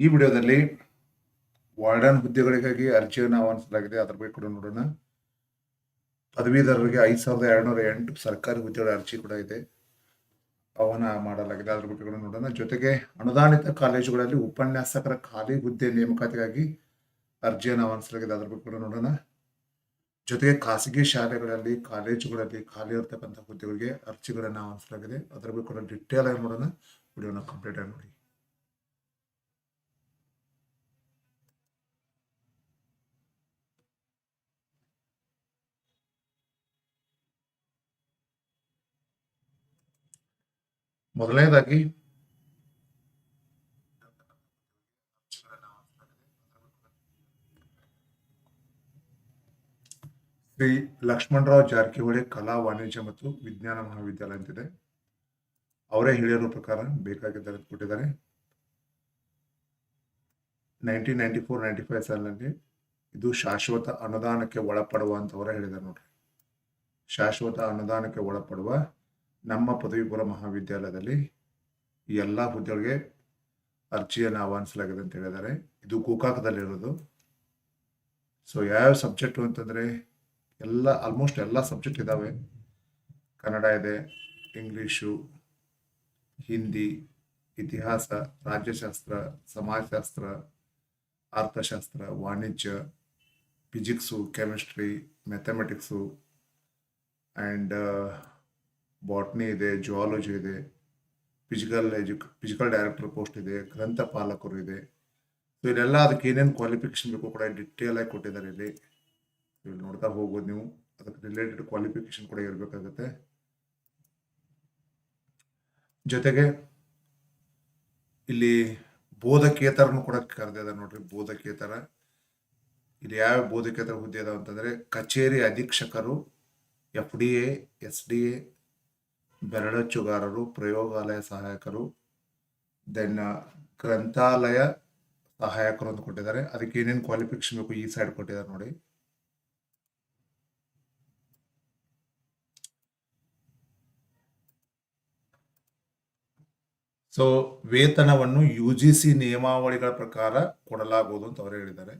ಈ ವಿಡಿಯೋದಲ್ಲಿ ವಾರ್ಡನ್ ಹುದ್ದೆಗಳಿಗಾಗಿ ಅರ್ಜಿಯನ್ನು ಆಹ್ವಾನಿಸಲಾಗಿದೆ. ಅದರ ಬಗ್ಗೆ ಕೂಡ ನೋಡೋಣ. ಪದವೀಧರರಿಗೆ ಐದು ಸಾವಿರದ ಎರಡುನೂರ ಎಂಟು ಸರ್ಕಾರಿ ಹುದ್ದೆಗಳ ಅರ್ಜಿ ಕೂಡ ಇದೆ. ಆಹ್ವಾನ ಮಾಡಲಾಗಿದೆ. ಅದರ ಬಗ್ಗೆ ಕೂಡ ನೋಡೋಣ. ಜೊತೆಗೆ ಅನುದಾನಿತ ಕಾಲೇಜುಗಳಲ್ಲಿ ಉಪನ್ಯಾಸಕರ ಖಾಲಿ ಹುದ್ದೆ ನೇಮಕಾತಿಗಾಗಿ ಅರ್ಜಿಯನ್ನು ಆಹ್ವಾನಿಸಲಾಗಿದೆ. ಅದರ ಬಗ್ಗೆ ಕೂಡ ನೋಡೋಣ. ಜೊತೆಗೆ ಖಾಸಗಿ ಶಾಲೆಗಳಲ್ಲಿ, ಕಾಲೇಜುಗಳಲ್ಲಿ ಖಾಲಿ ಇರತಕ್ಕಂಥ ಹುದ್ದೆಗಳಿಗೆ ಅರ್ಜಿಗಳನ್ನು ಆಹ್ವಾನಿಸಲಾಗಿದೆ. ಅದರ ಬಗ್ಗೆ ಕೂಡ ಡಿಟೇಲ್ ಆಗಿ ನೋಡೋಣ. ವಿಡಿಯೋನ ಕಂಪ್ಲೀಟ್ ಆಗಿ ನೋಡಿ. ಮೊದಲನೇದಾಗಿ, ಶ್ರೀ ಲಕ್ಷ್ಮಣರಾವ್ ಜಾರಕಿಹೊಳಿ ಕಲಾ ವಾಣಿಜ್ಯ ಮತ್ತು ವಿಜ್ಞಾನ ಮಹಾವಿದ್ಯಾಲಯ ಅಂತಿದೆ. ಅವರೇ ಹೇಳಿರೋ ಪ್ರಕಾರ ಬೇಕಾಗಿದ್ದಾರೆ ಕೊಟ್ಟಿದ್ದಾರೆ. ನೈನ್ಟೀನ್ ನೈಂಟಿ ಫೋರ್ ಸಾಲಿನಲ್ಲಿ ಇದು ಶಾಶ್ವತ ಅನುದಾನಕ್ಕೆ ಒಳಪಡುವ ಅಂತ ಅವರೇ ಹೇಳಿದ್ದಾರೆ ನೋಡ್ರಿ. ಶಾಶ್ವತ ಅನುದಾನಕ್ಕೆ ಒಳಪಡುವ ನಮ್ಮ ಪದವಿ ಪೂರ್ವ ಮಹಾವಿದ್ಯಾಲಯದಲ್ಲಿ ಈ ಎಲ್ಲ ಹುದ್ದೆಗಳಿಗೆ ಅರ್ಜಿಯನ್ನು ಆಹ್ವಾನಿಸಲಾಗಿದೆ ಅಂತ ಹೇಳಿದ್ದಾರೆ. ಇದು ಗೋಕಾಕದಲ್ಲಿರೋದು ಸೊ ಯಾವ್ಯಾವ ಸಬ್ಜೆಕ್ಟು ಅಂತಂದರೆ ಎಲ್ಲ ಆಲ್ಮೋಸ್ಟ್ ಎಲ್ಲ ಸಬ್ಜೆಕ್ಟ್ ಇದ್ದಾವೆ ಕನ್ನಡ ಇದೆ ಇಂಗ್ಲೀಷು ಹಿಂದಿ ಇತಿಹಾಸ, ರಾಜ್ಯಶಾಸ್ತ್ರ, ಸಮಾಜಶಾಸ್ತ್ರ, ಅರ್ಥಶಾಸ್ತ್ರ, ವಾಣಿಜ್ಯ physics chemistry mathematics and botany ಇದೆ, ಜುವಾಲಜಿ ಇದೆ ಫಿಸಿಕಲ್ ಎಜು ಫಿಸಿಕಲ್ ಡೈರೆಕ್ಟರ್ ಪೋಸ್ಟ್ ಇದೆ, ಗ್ರಂಥಪಾಲಕರು ಇದೆ. ಸೊ ಇದೆಲ್ಲ ಅದಕ್ಕೆ ಏನೇನು ಕ್ವಾಲಿಫಿಕೇಶನ್ ಬೇಕು ಕೂಡ ಡಿಟೇಲ್ ಆಗಿ ಕೊಟ್ಟಿದ್ದಾರೆ ಇಲ್ಲಿ. ಇಲ್ಲಿ ನೋಡ್ತಾ ಹೋಗೋದು ನೀವು. ಅದಕ್ಕೆ ರಿಲೇಟೆಡ್ ಕ್ವಾಲಿಫಿಕೇಶನ್ ಕೂಡ ಇರಬೇಕಾಗುತ್ತೆ. ಜೊತೆಗೆ ಇಲ್ಲಿ ಬೋಧಕೇತರನು ಕೂಡ ಕರೆದಿದ್ದಾರೆ ನೋಡ್ರಿ, ಬೋಧಕೇತರ. ಇಲ್ಲಿ ಯಾವ ಬೋಧಕೇತರ ಹುದ್ದೆ ಅದಾವ ಅಂತಂದ್ರೆ ಕಚೇರಿ ಅಧೀಕ್ಷಕರು F D A S D A ಬೆರಳಚ್ಚುಗಾರರು ಪ್ರಯೋಗಾಲಯ ಸಹಾಯಕರು, ದೆನ್, ಗ್ರಂಥಾಲಯ ಸಹಾಯಕರು ಅಂತ ಕೊಟ್ಟಿದ್ದಾರೆ. ಅದಕ್ಕೆ ಏನೇನು ಕ್ವಾಲಿಫಿಕೇಶನ್ ಬೇಕು ಈ ಸೈಡ್ ಕೊಟ್ಟಿದ್ದಾರೆ ನೋಡಿ. ಸೊ ವೇತನವನ್ನು ಯು ಜಿ ಸಿ ನಿಯಮಾವಳಿಗಳ ಪ್ರಕಾರ ಕೊಡಲಾಗುವುದು ಅಂತ ಅವರು ಹೇಳಿದ್ದಾರೆ.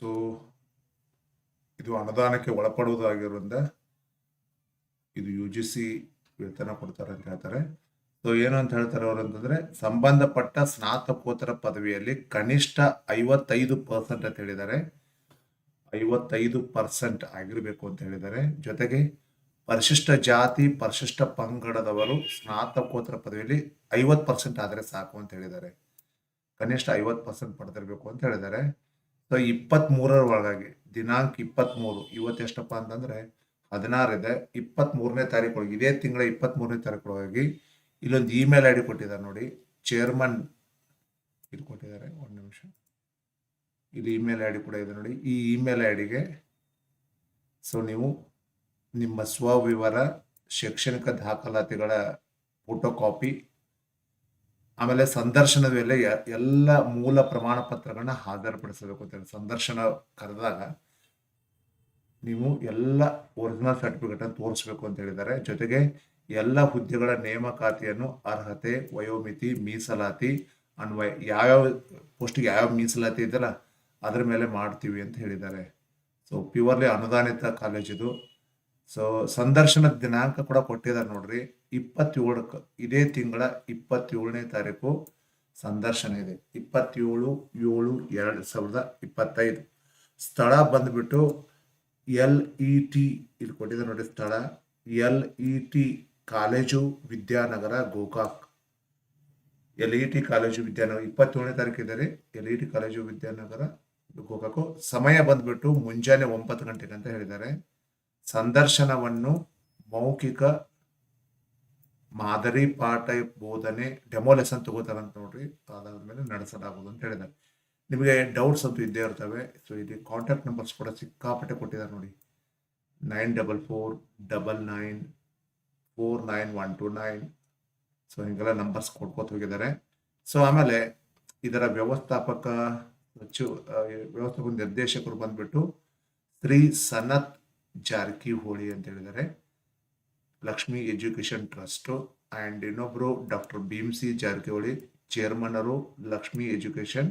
ಸೊ ಇದು ಅನುದಾನಕ್ಕೆ ಒಳಪಡುವುದಾಗಿರೋದ್ರಿಂದ ಇದು ಯು ಜಿ ಸಿ ವೇತನ ಕೊಡ್ತಾರೆ ಅಂತ ಹೇಳ್ತಾರೆ. ಸೊ ಏನು ಅಂತ ಹೇಳ್ತಾರೆ ಅವರು ಅಂತಂದ್ರೆ, ಸಂಬಂಧಪಟ್ಟ ಸ್ನಾತಕೋತ್ತರ ಪದವಿಯಲ್ಲಿ ಕನಿಷ್ಠ ಐವತ್ತೈದು ಪರ್ಸೆಂಟ್ ಅಂತ ಹೇಳಿದ್ದಾರೆ. ಐವತ್ತೈದು ಪರ್ಸೆಂಟ್ ಆಗಿರಬೇಕು ಅಂತ ಹೇಳಿದ್ದಾರೆ. ಜೊತೆಗೆ ಪರಿಶಿಷ್ಟ ಜಾತಿ, ಪರಿಶಿಷ್ಟ ಪಂಗಡದವರು ಸ್ನಾತಕೋತ್ತರ ಪದವಿಯಲ್ಲಿ ಐವತ್ತು ಪರ್ಸೆಂಟ್ ಆದರೆ ಸಾಕು ಅಂತ ಹೇಳಿದ್ದಾರೆ. ಕನಿಷ್ಠ ಐವತ್ತು ಪರ್ಸೆಂಟ್ ಪಡೆದಿರಬೇಕು ಅಂತ ಹೇಳಿದ್ದಾರೆ. ಸೊ ಇಪ್ಪತ್ತ್ ಮೂರರ ಒಳಗಾಗಿ ದಿನಾಂಕ ಇಪ್ಪತ್ತ್ ಮೂರು ಇವತ್ತೆಷ್ಟಪ್ಪ ಅಂತಂದ್ರೆ ಹದಿನಾರು ಇದೆ ಇಪ್ಪತ್ತ್ ಮೂರನೇ ತಾರೀಕು ಒಳಗೆ ಇದೇ ತಿಂಗಳ ಇಪ್ಪತ್ತ್ ಮೂರನೇ ತಾರೀಕು ಒಳಗಾಗಿ ಇಲ್ಲೊಂದು ಇಮೇಲ್ ಐ ಡಿ ಕೊಟ್ಟಿದ್ದಾರೆ ನೋಡಿ. ಚೇರ್ಮನ್ ಇದು ಕೊಟ್ಟಿದ್ದಾರೆ, ಒಂದು ನಿಮಿಷ. ಇಲ್ಲಿ ಇಮೇಲ್ ಐ ಡಿ ಕೂಡ ಇದೆ ನೋಡಿ. ಈ ಇಮೇಲ್ ಐ ಡಿಗೆ ಸೊ ನೀವು ನಿಮ್ಮ ಸ್ವವಿವರ ಶೈಕ್ಷಣಿಕ ದಾಖಲಾತಿಗಳ ಫೋಟೋ ಕಾಪಿ ಆಮೇಲೆ ಸಂದರ್ಶನದ ಮೇಲೆ ಎಲ್ಲ ಮೂಲ ಪ್ರಮಾಣ ಪತ್ರಗಳನ್ನ ಹಾಜರುಪಡಿಸಬೇಕು ಅಂತ ಸಂದರ್ಶನ ಕರೆದಾಗ ನೀವು ಎಲ್ಲ ಒರಿಜಿನಲ್ ಸರ್ಟಿಫಿಕೇಟ್ ಅನ್ನು ತೋರಿಸ್ಬೇಕು ಅಂತ ಹೇಳಿದ್ದಾರೆ. ಜೊತೆಗೆ ಎಲ್ಲ ಹುದ್ದೆಗಳ ನೇಮಕಾತಿಯನ್ನು ಅರ್ಹತೆ, ವಯೋಮಿತಿ, ಮೀಸಲಾತಿ, ಅನ್ವಯ ಯಾವ್ಯಾವ ಪೋಸ್ಟಿಗೆ ಯಾವ್ಯಾವ ಮೀಸಲಾತಿ ಇದೆಯಲ್ಲ ಅದ್ರ ಮೇಲೆ ಮಾಡ್ತೀವಿ ಅಂತ ಹೇಳಿದ್ದಾರೆ. ಸೊ ಪ್ಯೂರ್ಲಿ ಅನುದಾನಿತ ಕಾಲೇಜ್ ಇದು. ಸೊ ಸಂದರ್ಶನದ ದಿನಾಂಕ ಕೂಡ ಕೊಟ್ಟಿದ್ದಾರೆ ನೋಡ್ರಿ. ಇಪ್ಪತ್ತೇಳಕ್ಕೆ ಇದೇ ತಿಂಗಳ ಇಪ್ಪತ್ತೇಳನೇ ತಾರೀಕು ಸಂದರ್ಶನ ಇದೆ. ಇಪ್ಪತ್ತೇಳು, ಏಳು, ಎರಡು ಸಾವಿರದ ಇಪ್ಪತ್ತೈದು. ಸ್ಥಳ ಬಂದ್ಬಿಟ್ಟು ಎಲ್ ಇ ಟಿ ಇಲ್ಲಿ ಕೊಟ್ಟಿದೆ ನೋಡಿ ಸ್ಥಳ. L E T college Vidyanagara Gokak. L E T college Vidyanagara ಇಪ್ಪತ್ತೇಳನೇ ತಾರೀಕು ರೀ L E T college Vidyanagara Gokak. ಸಮಯ ಬಂದ್ಬಿಟ್ಟು ಮುಂಜಾನೆ ಒಂಬತ್ತು ಗಂಟೆಗೆ ಅಂತ ಹೇಳಿದ್ದಾರೆ. ಸಂದರ್ಶನವನ್ನು ಮೌಖಿಕ ಮಾದರಿ ಪಾಠ ಬೋಧನೆ ಡೆಮೋ ಲೆಸನ್ ತಗೋತಾರಂತ ನೋಡ್ರಿ. ಅದಾದ್ಮೇಲೆ ನಡೆಸಲಾಗುವುದು ಅಂತ ಹೇಳಿದ್ದಾರೆ. ನಿಮಗೆ ಡೌಟ್ಸ್ ಅಂತೂ ಇದ್ದೇ ಇರ್ತವೆ. ಸೊ ಇಲ್ಲಿ ಕಾಂಟ್ಯಾಕ್ಟ್ ನಂಬರ್ಸ್ ಕೂಡ ಸಿಕ್ಕಾಪಟ್ಟೆ ಕೊಟ್ಟಿದ್ದಾರೆ ನೋಡಿ. Nine double four double nine four nine one two nine so ಹಿಂಗೆಲ್ಲ ನಂಬರ್ಸ್ ಕೊಡ್ಕೋತ ಹೋಗಿದ್ದಾರೆ. ಸೊ ಆಮೇಲೆ ಇದರ ವ್ಯವಸ್ಥಾಪಕ ಹೆಚ್ಚು ವ್ಯವಸ್ಥಾಪಕ ನಿರ್ದೇಶಕರು ಬಂದ್ಬಿಟ್ಟು ಶ್ರೀ ಸನತ್ ಜಾರಕಿಹೊಳಿ ಅಂತ ಹೇಳಿದ್ದಾರೆ. ಲಕ್ಷ್ಮಿ ಎಜುಕೇಶನ್ ಟ್ರಸ್ಟ್ ಆ್ಯಂಡ್ ಇನ್ನೊಬ್ಬರು ಡಾಕ್ಟರ್ ಭೀಮ್ಸಿ ಜಾರಕಿಹೊಳಿ ಚೇರ್ಮನ್ನರು ಲಕ್ಷ್ಮಿ ಎಜುಕೇಶನ್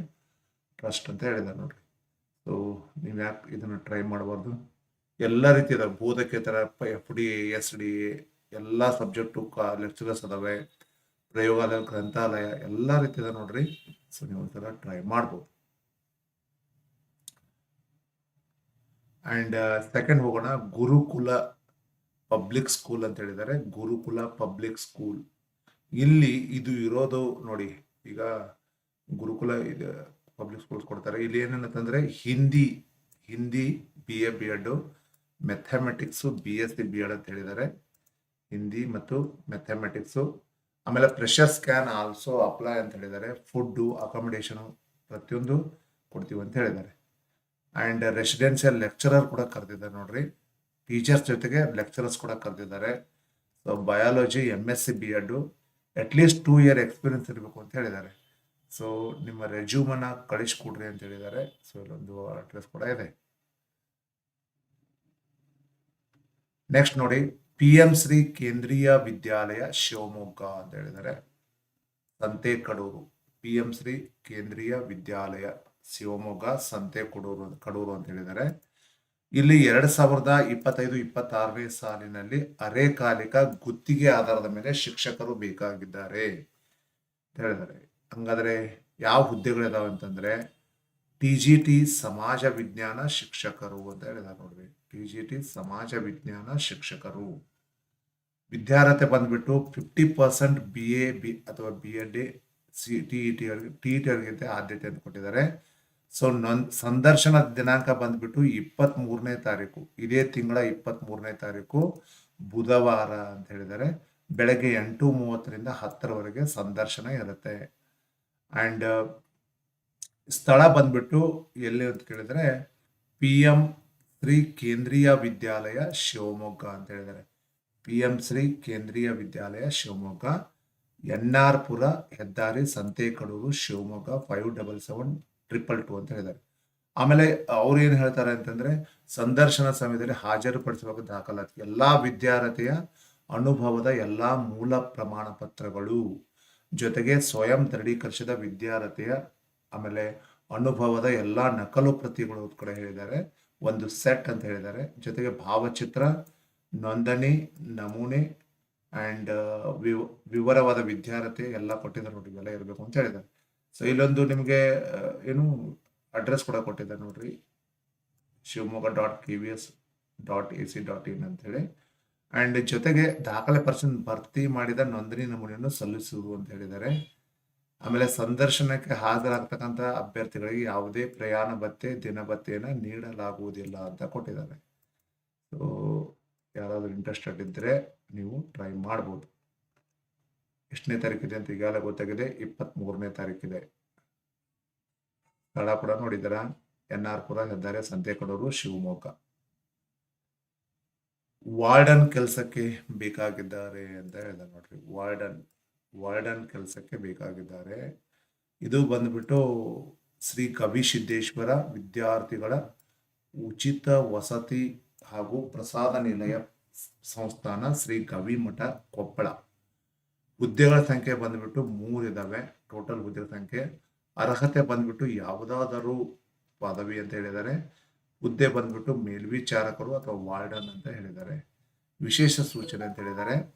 ಟ್ರಸ್ಟ್ ಅಂತ ಹೇಳಿದ್ದಾರೆ ನೋಡ್ರಿ. ಸೊ ನೀವು ಯಾಕೆ ಇದನ್ನು ಟ್ರೈ ಮಾಡಬಾರ್ದು? ಎಲ್ಲ ರೀತಿ ಇದಾವೆ. ಬೋಧಕ್ಕೆ ಥರ ಎಫ್ ಡಿ ಎಸ್ ಡಿ ಎಲ್ಲ ಸಬ್ಜೆಕ್ಟು ಲೆಕ್ಚರರ್ಸ್ ಅದಾವೆ. ಪ್ರಯೋಗಾಲಯ, ಗ್ರಂಥಾಲಯ, ಎಲ್ಲ ರೀತಿ ಇದೆ ನೋಡ್ರಿ. ಸೊ ನೀವು ಒಂಥರ ಟ್ರೈ ಮಾಡ್ಬೋದು. ಆ್ಯಂಡ್ ಸೆಕೆಂಡ್ ಹೋಗೋಣ. ಗುರುಕುಲ ಪಬ್ಲಿಕ್ ಸ್ಕೂಲ್ ಅಂತ ಹೇಳಿದ್ದಾರೆ. ಗುರುಕುಲ ಪಬ್ಲಿಕ್ ಸ್ಕೂಲ್ ಇಲ್ಲಿ ಇದು ಇರೋದು ನೋಡಿ, ಈಗ ಗುರುಕುಲ, ಇದು ಪಬ್ಲಿಕ್ ಸ್ಕೂಲ್ಸ್ ಕೊಡ್ತಾರೆ. ಇಲ್ಲಿ ಏನೇನಂತಂದರೆ Hindi Hindi B A B Ed mathematics B S C B Ed ಅಂತ ಹೇಳಿದ್ದಾರೆ. ಹಿಂದಿ ಮತ್ತು ಮೆಥಮೆಟಿಕ್ಸು ಆಮೇಲೆ ಪ್ರೆಷರ್ ಸ್ಕ್ಯಾನ್ ಆಲ್ಸೋ ಅಪ್ಲೈ ಅಂತ ಹೇಳಿದ್ದಾರೆ. ಫುಡ್ಡು ಅಕಾಮಿಡೇಷನು ಪ್ರತಿಯೊಂದು ಕೊಡ್ತೀವಿ ಅಂತ ಹೇಳಿದ್ದಾರೆ. ಆ್ಯಂಡ್ ರೆಸಿಡೆನ್ಷಿಯಲ್ ಲೆಕ್ಚರರ್ ಕೂಡ ಕರೆದಿದ್ದಾರೆ ನೋಡ್ರಿ. ಟೀಚರ್ಸ್ ಜೊತೆಗೆ ಲೆಕ್ಚರರ್ಸ್ ಕೂಡ ಕರೆದಿದ್ದಾರೆ. So biology M S C B Ed at least two year experience ಇರಬೇಕು ಅಂತ ಹೇಳಿದ್ದಾರೆ. ಸೊ ನಿಮ್ಮ ರೆಜ್ಯೂಮನ್ನ ಕಳಿಸ್ಕೊಡ್ರಿ ಅಂತ ಹೇಳಿದ್ದಾರೆ. ಸೊ ಇಲ್ಲೊಂದು ಅಡ್ರೆಸ್ ಕೂಡ ಇದೆ. ನೆಕ್ಸ್ಟ್ ನೋಡಿ ಪಿ ಎಂ ಶ್ರೀ ಕೇಂದ್ರೀಯ ವಿದ್ಯಾಲಯ ಶಿವಮೊಗ್ಗ ಅಂತ ಹೇಳಿದರೆ ಸಂತೆಕಡೂರು ಪಿ ಎಂ ಶ್ರೀ ಕೇಂದ್ರೀಯ ವಿದ್ಯಾಲಯ ಶಿವಮೊಗ್ಗ ಸಂತೆ ಕಡೂರು ಕಡೂರು ಅಂತ ಹೇಳಿದರೆ ಇಲ್ಲಿ ಎರಡು ಸಾವಿರದ ಇಪ್ಪತ್ತೈದು, ಇಪ್ಪತ್ತಾರನೇ ಸಾಲಿನಲ್ಲಿ ಅರೆಕಾಲಿಕ ಗುತ್ತಿಗೆ ಆಧಾರದ ಮೇಲೆ ಶಿಕ್ಷಕರು ಬೇಕಾಗಿದ್ದಾರೆ ಅಂತ ಹೇಳಿದ್ದಾರೆ. ಹಂಗಾದ್ರೆ ಯಾವ ಹುದ್ದೆಗಳಿದಾವೆ ಅಂತಂದ್ರೆ ಟಿ ಜಿ ಟಿ ಸಮಾಜ ವಿಜ್ಞಾನ ಶಿಕ್ಷಕರು ಅಂತ ಹೇಳಿದ್ದಾರೆ ನೋಡ್ರಿ. ಟಿ ಜಿ ಟಿ ಸಮಾಜ ವಿಜ್ಞಾನ ಶಿಕ್ಷಕರು. ವಿದ್ಯಾರ್ಹತೆ ಬಂದ್ಬಿಟ್ಟು fifty percent B A B ಅಥವಾ B Ed C T E T T E T ಅವರಿಗೆ ಆದ್ಯತೆ ಅಂತ ಕೊಟ್ಟಿದ್ದಾರೆ. ಸೊ ನನ್, ಸಂದರ್ಶನ ದಿನಾಂಕ ಬಂದ್ಬಿಟ್ಟು ಇಪ್ಪತ್ತ್ ಮೂರನೇ ತಾರೀಕು. ಇದೇ ತಿಂಗಳ ಇಪ್ಪತ್ತ್ ಮೂರನೇ ತಾರೀಕು ಬುಧವಾರ ಅಂತ ಹೇಳಿದರೆ ಬೆಳಗ್ಗೆ ಎಂಟು ಮೂವತ್ತರಿಂದ ಹತ್ತರವರೆಗೆ ಸಂದರ್ಶನ ಇರುತ್ತೆ. ಆ್ಯಂಡ್ ಸ್ಥಳ ಬಂದ್ಬಿಟ್ಟು ಎಲ್ಲಿ ಅಂತ ಕೇಳಿದ್ರೆ ಪಿ ಎಂ ಶ್ರೀ ಕೇಂದ್ರೀಯ ವಿದ್ಯಾಲಯ ಶಿವಮೊಗ್ಗ ಅಂತ ಹೇಳಿದ್ದಾರೆ. ಪಿ ಎಂ ಶ್ರೀ ಕೇಂದ್ರೀಯ ವಿದ್ಯಾಲಯ ಶಿವಮೊಗ್ಗ, ಎನ್ ಆರ್ ಪುರ, ಹೆದ್ದಾರಿ, Santhekadur, Shivamogga five double seven triple two ಅಂತ ಹೇಳಿದ್ದಾರೆ. ಆಮೇಲೆ ಅವ್ರು ಏನು ಹೇಳ್ತಾರೆ ಅಂತಂದ್ರೆ ಸಂದರ್ಶನ ಸಮಯದಲ್ಲಿ ಹಾಜರುಪಡಿಸಬೇಕು ದಾಖಲಾತಿ. ಎಲ್ಲಾ ವಿದ್ಯಾರ್ಥಿಯ ಅನುಭವದ ಎಲ್ಲಾ ಮೂಲ ಪ್ರಮಾಣ ಪತ್ರಗಳು ಜೊತೆಗೆ ಸ್ವಯಂ ದೃಢೀಕರಿಸಿದ ವಿದ್ಯಾರ್ಥಿಯ ಆಮೇಲೆ ಅನುಭವದ ಎಲ್ಲಾ ನಕಲು ಪ್ರತಿಗಳು ಕೂಡ ಹೇಳಿದ್ದಾರೆ. ಒಂದು ಸೆಟ್ ಅಂತ ಹೇಳಿದ್ದಾರೆ. ಜೊತೆಗೆ ಭಾವಚಿತ್ರ, ನೋಂದಣಿ, ನಮೂನೆ ಅಂಡ್ ವಿವರವಾದ ವಿದ್ಯಾರ್ಥಿ ಎಲ್ಲ ಕೊಟ್ಟಿದ್ದಾರೆ ನೋಡಿ ಎಲ್ಲ ಇರಬೇಕು ಅಂತ ಹೇಳಿದ್ದಾರೆ. ಸೊ ಇಲ್ಲೊಂದು ನಿಮಗೆ ಏನು ಅಡ್ರೆಸ್ ಕೂಡ ಕೊಟ್ಟಿದ್ದಾರೆ ನೋಡ್ರಿ. Shivamogga dot K V S dot A C dot in ಅಂತೇಳಿ ಆ್ಯಂಡ್ ಜೊತೆಗೆ ದಾಖಲೆ ಪರ್ಸನ್ ಭರ್ತಿ ಮಾಡಿದ ನೋಂದಣಿ ನಮೂನೆಯನ್ನು ಸಲ್ಲಿಸುವುದು ಅಂತ ಹೇಳಿದ್ದಾರೆ. ಆಮೇಲೆ ಸಂದರ್ಶನಕ್ಕೆ ಹಾಜರಾಗ್ತಕ್ಕಂಥ ಅಭ್ಯರ್ಥಿಗಳಿಗೆ ಯಾವುದೇ ಪ್ರಯಾಣ ಭತ್ತೆ, ದಿನ ಭತ್ಯೆಯನ್ನು ನೀಡಲಾಗುವುದಿಲ್ಲ ಅಂತ ಕೊಟ್ಟಿದ್ದಾರೆ. ಸೊ ಯಾರಾದರೂ ಇಂಟ್ರೆಸ್ಟೆಡ್ ಇದ್ದರೆ ನೀವು ಟ್ರೈ ಮಾಡ್ಬೋದು. ಎಷ್ಟನೇ ತಾರೀಕಿದೆ ಅಂತ ಈಗಾಗಲೇ ಗೊತ್ತಾಗಿದೆ ಇಪ್ಪತ್ತ್ ಮೂರನೇ ತಾರೀಕಿದೆ. ಸ್ಥಳ ಕೂಡ ನೋಡಿದ್ದೀರಾ? ಎನ್ ಆರ್ ಪುರ, ಹೆದ್ದಾರಿ, ಸಂತೆಕಡೂರು, ಶಿವಮೊಗ್ಗ. ವಾರ್ಡನ್ ಕೆಲಸಕ್ಕೆ ಬೇಕಾಗಿದ್ದಾರೆ ಅಂತ ಹೇಳಿದ ನೋಡ್ರಿ. ವಾರ್ಡನ್ ವಾರ್ಡನ್ ಕೆಲಸಕ್ಕೆ ಬೇಕಾಗಿದ್ದಾರೆ. ಇದು ಬಂದ್ಬಿಟ್ಟು ಶ್ರೀ ಕವಿ ಸಿದ್ದೇಶ್ವರ ವಿದ್ಯಾರ್ಥಿಗಳ ಉಚಿತ ವಸತಿ ಹಾಗೂ ಪ್ರಸಾದ ನಿಲಯ ಸಂಸ್ಥಾನ ಶ್ರೀ ಗವಿಮಠ ಕೊಪ್ಪಳ. ಹುದ್ದೆಗಳ ಸಂಖ್ಯೆ ಬಂದ್ಬಿಟ್ಟು ಮೂರು ಇದಾವೆ. ಟೋಟಲ್ ಹುದ್ದೆಗಳ ಸಂಖ್ಯೆ ಅರ್ಹತೆ ಬಂದ್ಬಿಟ್ಟು ಯಾವುದಾದರೂ ಪದವಿ ಅಂತ ಹೇಳಿದ್ದಾರೆ. ಹುದ್ದೆ ಬಂದ್ಬಿಟ್ಟು ಮೇಲ್ವಿಚಾರಕರು ಅಥವಾ ವಾರ್ಡನ್ ಅಂತ ಹೇಳಿದ್ದಾರೆ. ವಿಶೇಷ ಸೂಚನೆ ಅಂತ ಹೇಳಿದ್ದಾರೆ.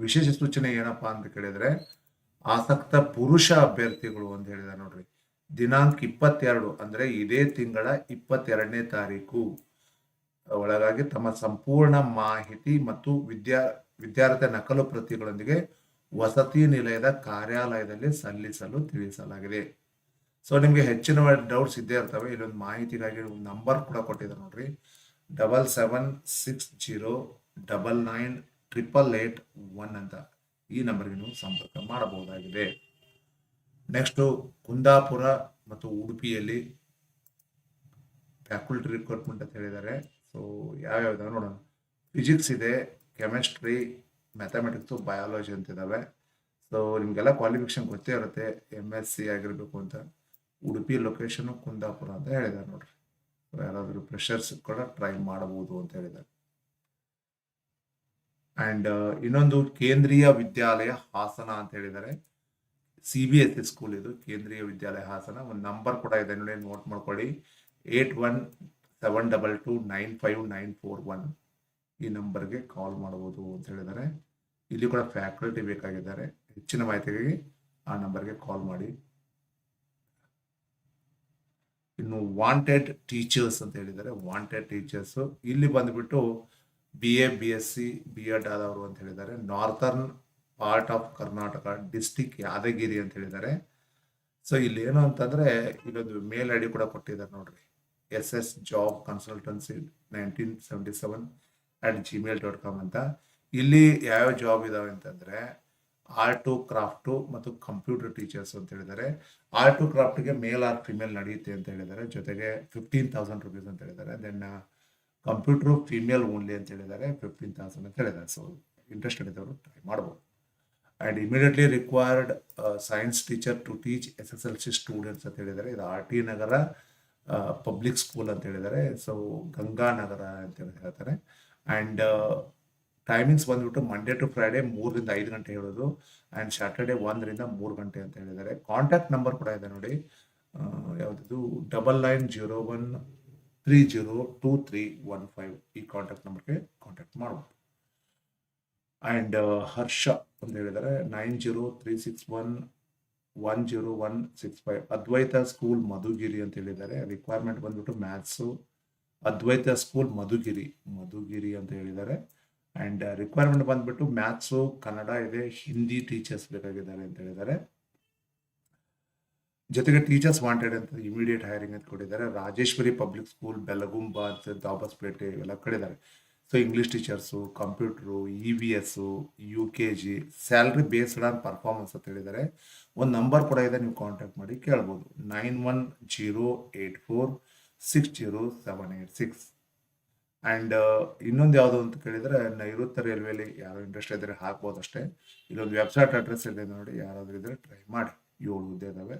ವಿಶೇಷ ಸೂಚನೆ ಏನಪ್ಪಾ ಅಂತ ಕೇಳಿದ್ರೆ, ಆಸಕ್ತ ಪುರುಷ ಅಭ್ಯರ್ಥಿಗಳು ಅಂತ ಹೇಳಿದ್ದಾರೆ ನೋಡ್ರಿ. ದಿನಾಂಕ ಇಪ್ಪತ್ತೆರಡು ಅಂದ್ರೆ ಇದೇ ತಿಂಗಳ ಇಪ್ಪತ್ತೆರಡನೇ ತಾರೀಕು. ಒಳಗಾಗಿ ತಮ್ಮ ಸಂಪೂರ್ಣ ಮಾಹಿತಿ ಮತ್ತು ವಿದ್ಯಾ, ವಿದ್ಯಾರ್ಥಿ ನಕಲು ಪ್ರತಿಗಳೊಂದಿಗೆ ವಸತಿ ನಿಲಯದ ಕಾರ್ಯಾಲಯದಲ್ಲಿ ಸಲ್ಲಿಸಲು ತಿಳಿಸಲಾಗಿದೆ. ಸೊ ನಿಮಗೆ ಹೆಚ್ಚಿನ ಡೌಟ್ಸ್ ಇದ್ದೇ ಇರ್ತವೆ. ಇಲ್ಲೊಂದು ಮಾಹಿತಿಗಾಗಿ ಒಂದು ನಂಬರ್ ಕೂಡ ಕೊಟ್ಟಿದ್ದಾರೆ ನೋಡ್ರಿ. Double seven six zero double nine triple eight one ಅಂತ ಈ ನಂಬರ್ಗೆ ನೀವು ಸಂಪರ್ಕ ಮಾಡಬಹುದಾಗಿದೆ. ನೆಕ್ಸ್ಟು ಕುಂದಾಪುರ ಮತ್ತು ಉಡುಪಿಯಲ್ಲಿ ಫ್ಯಾಕಲ್ಟಿ ರಿಕ್ರೂಟ್ಮೆಂಟ್ ಅಂತ ಹೇಳಿದ್ದಾರೆ. ಸೊ ಯಾವ್ಯಾವ ಇದಾವೆ ನೋಡೋಣ. ಫಿಸಿಕ್ಸ್ ಇದೆ ಕೆಮಿಸ್ಟ್ರಿ ಮ್ಯಾಥಮೆಟಿಕ್ಸು ಬಯಾಲಜಿ ಅಂತ ಇದ್ದಾವೆ ಸೊ ನಿಮಗೆಲ್ಲ ಕ್ವಾಲಿಫಿಕೇಶನ್ ಗೊತ್ತೇ ಇರುತ್ತೆ. ಎಂ ಎಸ್ ಸಿ ಆಗಿರಬೇಕು ಅಂತ. ಉಡುಪಿ ಲೊಕೇಶನು ಕುಂದಾಪುರ ಅಂತ ಹೇಳಿದ್ದಾರೆ ನೋಡ್ರಿ. ಯಾರಾದರೂ ಪ್ರೆಷರ್ಸ್ ಕೂಡ ಟ್ರೈ ಮಾಡಬಹುದು ಅಂತ ಹೇಳಿದ್ದಾರೆ. ಅಂಡ್ ಇನ್ನೊಂದು ಕೇಂದ್ರೀಯ ವಿದ್ಯಾಲಯ ಹಾಸನ ಅಂತ ಹೇಳಿದ್ದಾರೆ. C B S C school ಇದು, ಕೇಂದ್ರೀಯ ವಿದ್ಯಾಲಯ ಹಾಸನ. ಒಂದು ನಂಬರ್ ಕೂಡ ಇದೆ ನೋಡಿ ನೋಟ್ ಮಾಡ್ಕೊಳ್ಳಿ. Eight one seven double two nine five nine four one ಈ ನಂಬರ್ಗೆ ಕಾಲ್ ಮಾಡ್ಬೋದು ಅಂತ ಹೇಳಿದ್ದಾರೆ. ಇಲ್ಲಿ ಕೂಡ ಫ್ಯಾಕಲ್ಟಿ ಬೇಕಾಗಿದ್ದಾರೆ. ಹೆಚ್ಚಿನ ಮಾಹಿತಿಗಾಗಿ ಆ ನಂಬರ್ಗೆ ಕಾಲ್ ಮಾಡಿ. ಇನ್ನು ವಾಂಟೆಡ್ ಟೀಚರ್ಸ್ ಅಂತ ಹೇಳಿದ್ದಾರೆ. ವಾಂಟೆಡ್ ಟೀಚರ್ಸ್ ಇಲ್ಲಿ ಬಂದ್ಬಿಟ್ಟು B A B S C B Ed ಆದವರು ಅಂತ ಹೇಳಿದ್ದಾರೆ. Northern part of Karnataka district Yadgiri ಅಂತ ಹೇಳಿದ್ದಾರೆ. ಸೊ ಇಲ್ಲಿ ಏನು ಅಂತಂದ್ರೆ ಇಲ್ಲೊಂದು ಮೇಲ್ ಐ ಡಿ ಕೂಡ ಕೊಟ್ಟಿದ್ದಾರೆ ನೋಡ್ರಿ. S S job consultancy nineteen seventy seven at Gmail dot com ಅಂತ. ಇಲ್ಲಿ ಯಾವ್ಯಾವ ಜಾಬ್ ಇದಾವೆ ಅಂತಂದ್ರೆ ಆರ್ಟು ಕ್ರಾಫ್ಟು ಮತ್ತು ಕಂಪ್ಯೂಟರ್ ಟೀಚರ್ಸ್ ಅಂತ ಹೇಳಿದ್ದಾರೆ. ಆರ್ಟು ಕ್ರಾಫ್ಟ್ಗೆ ಮೇಲ್ ಆರ್ ಫಿಮೇಲ್ ನಡೆಯುತ್ತೆ ಅಂತ ಹೇಳಿದ್ದಾರೆ. ಜೊತೆಗೆ ಫಿಫ್ಟೀನ್ ತೌಸಂಡ್ ರುಪೀಸ್ ಅಂತ ಹೇಳಿದ್ದಾರೆ. ದೆನ್ ಕಂಪ್ಯೂಟರ್ ಫಿಮೇಲ್ ಓನ್ಲಿ ಅಂತ ಹೇಳಿದ್ದಾರೆ. ಫಿಫ್ಟೀನ್ ತೌಸಂಡ್ ಅಂತ ಹೇಳಿದ್ದಾರೆ. ಸೊ ಇಂಟ್ರೆಸ್ಟೆಡ್ ಇದ್ದವರು ಟ್ರೈ ಮಾಡ್ಬೋದು. And immediately required science teacher to teach S S L C students ಅಂತ ಹೇಳಿದ್ದಾರೆ. ಇದು R T Nagara public school ಅಂತ ಹೇಳಿದ್ದಾರೆ. ಸೊ ಗಂಗಾನಗರ ಅಂತ ಹೇಳಿ ಹೇಳ್ತಾರೆ ಆ್ಯಂಡ್ ಟೈಮಿಂಗ್ಸ್ ಬಂದ್ಬಿಟ್ಟು ಮಂಡೇ ಟು ಫ್ರೈಡೇ ಮೂರರಿಂದ ಐದು ಗಂಟೆ ಹೇಳೋದು ಆ್ಯಂಡ್ ಸ್ಯಾಟರ್ಡೆ ಒಂದರಿಂದ ಮೂರು ಗಂಟೆ ಅಂತ ಹೇಳಿದ್ದಾರೆ. ಕಾಂಟ್ಯಾಕ್ಟ್ ನಂಬರ್ ಕೂಡ ಇದೆ ನೋಡಿ. ಯಾವುದಿದು? Double nine zero one three zero two three one five ಈ ಕಾಂಟ್ಯಾಕ್ಟ್ ನಂಬರ್ಗೆ ಕಾಂಟ್ಯಾಕ್ಟ್ ಮಾಡ್ಬೋದು. ಆ್ಯಂಡ್ ಹರ್ಷ ಅಂತ ಹೇಳಿದ್ದಾರೆ. Nine zero three six one one zero one six five Advaita school Madhugiri ಅಂತ ಹೇಳಿದ್ದಾರೆ. ರಿಕ್ವೈರ್ಮೆಂಟ್ ಬಂದ್ಬಿಟ್ಟು ಮ್ಯಾಥ್ಸು ಅದ್ವೈತ ಸ್ಕೂಲ್ ಮಧುಗಿರಿ ಮಧುಗಿರಿ ಅಂತ ಹೇಳಿದ್ದಾರೆ. ಆ್ಯಂಡ್ ರಿಕ್ವೈರ್ಮೆಂಟ್ ಬಂದ್ಬಿಟ್ಟು ಮ್ಯಾಥ್ಸು, ಕನ್ನಡ ಇದೆ ಹಿಂದಿ ಟೀಚರ್ಸ್ ಬೇಕಾಗಿದ್ದಾರೆ ಅಂತ ಹೇಳಿದ್ದಾರೆ. ಜೊತೆಗೆ ಟೀಚರ್ಸ್ ವಾಂಟೆಡ್ ಅಂತ ಇಮಿಡಿಯೇಟ್ ಹೈರಿಂಗ್ ಅಂತ ಕೊಟ್ಟಿದ್ದಾರೆ. ರಾಜೇಶ್ವರಿ ಪಬ್ಲಿಕ್ ಸ್ಕೂಲ್ ಬೆಲಗುಂಬ ಅಂತ ದಾಬಸ್ಪೇಟೆ ಇವೆಲ್ಲ ಕಡಿದ್ದಾರೆ so English teachers computer E V S U K G salary based on performance ಅಂತ ಹೇಳಿದ್ದಾರೆ. ಒಂದು ನಂಬರ್ ಕೂಡ ಇದೆ, ನೀವು ಕಾಂಟ್ಯಾಕ್ಟ್ ಮಾಡಿ ಕೇಳ್ಬೋದು. Nine one zero eight four six zero seven eight six and ಇನ್ನೊಂದು ಯಾವುದು ಅಂತ ಕೇಳಿದರೆ ನೈಋತ್ಯ ರೈಲ್ವೆಲಿ ಯಾರು ಇಂಟ್ರೆಸ್ಟ್ ಇದ್ದರೆ ಹಾಕ್ಬೋದು ಅಷ್ಟೇ. ಇಲ್ಲೊಂದು ವೆಬ್ಸೈಟ್ ಅಡ್ರೆಸ್ ಇದೆ ನೋಡಿ, ಯಾರಾದರೂ ಇದ್ದರೆ ಟ್ರೈ ಮಾಡಿ. ಏಳು ಹುದ್ದೆ ಇದ್ದಾವೆ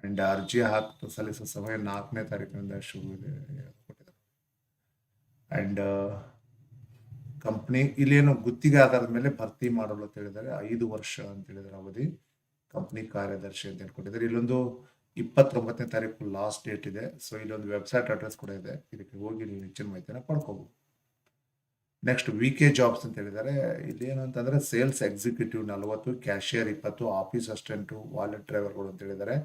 ಆ್ಯಂಡ್ ಅರ್ಜಿ ಹಾಕಿ ಸಲ್ಲಿಸೋ ಸಮಯ ನಾಲ್ಕನೇ ತಾರೀಕಿನಿಂದ ಶುರು ಇದೆ ಕೊಟ್ಟಿದ್ದಾರೆ. ಆ್ಯಂಡ್ ಕಂಪ್ನಿ ಇಲ್ಲೇನು ಗುತ್ತಿಗೆ ಆಧಾರದ ಮೇಲೆ ಭರ್ತಿ ಮಾಡಲು ಅಂತ ಹೇಳಿದ್ದಾರೆ. ಐದು ವರ್ಷ ಅಂತ ಹೇಳಿದರೆ ಅವಧಿ. ಕಂಪ್ನಿ ಕಾರ್ಯದರ್ಶಿ ಅಂತ ಹೇಳ್ಕೊಟ್ಟಿದ್ದಾರೆ. ಇಲ್ಲೊಂದು ಇಪ್ಪತ್ತೊಂಬತ್ತನೇ ತಾರೀಕು ಲಾಸ್ಟ್ ಡೇಟ್ ಇದೆ. ಸೊ ಇಲ್ಲೊಂದು ವೆಬ್ಸೈಟ್ ಅಡ್ರೆಸ್ ಕೂಡ ಇದೆ. ಇದಕ್ಕೆ ಹೋಗಿ ನೀವು ಹೆಚ್ಚಿನ ಮಾಹಿತಿನ ಪಡ್ಕೋಬಹುದು ನೆಕ್ಸ್ಟ್ ವಿ ಕೆ ಜಾಬ್ಸ್ ಅಂತ ಹೇಳಿದ್ದಾರೆ. ಇಲ್ಲಿ ಏನಂತಂದ್ರೆ ಅಂತಂದ್ರೆ ಸೇಲ್ಸ್ ಎಕ್ಸಿಕ್ಯೂಟಿವ್ ನಲವತ್ತು ಕ್ಯಾಶಿಯರ್ ಇಪ್ಪತ್ತು ಆಫೀಸ್ ಅಸಿಸ್ಟೆಂಟು ವಾಲೆಟ್ ಡ್ರೈವರ್ಗಳು ಅಂತ ಹೇಳಿದ್ದಾರೆ.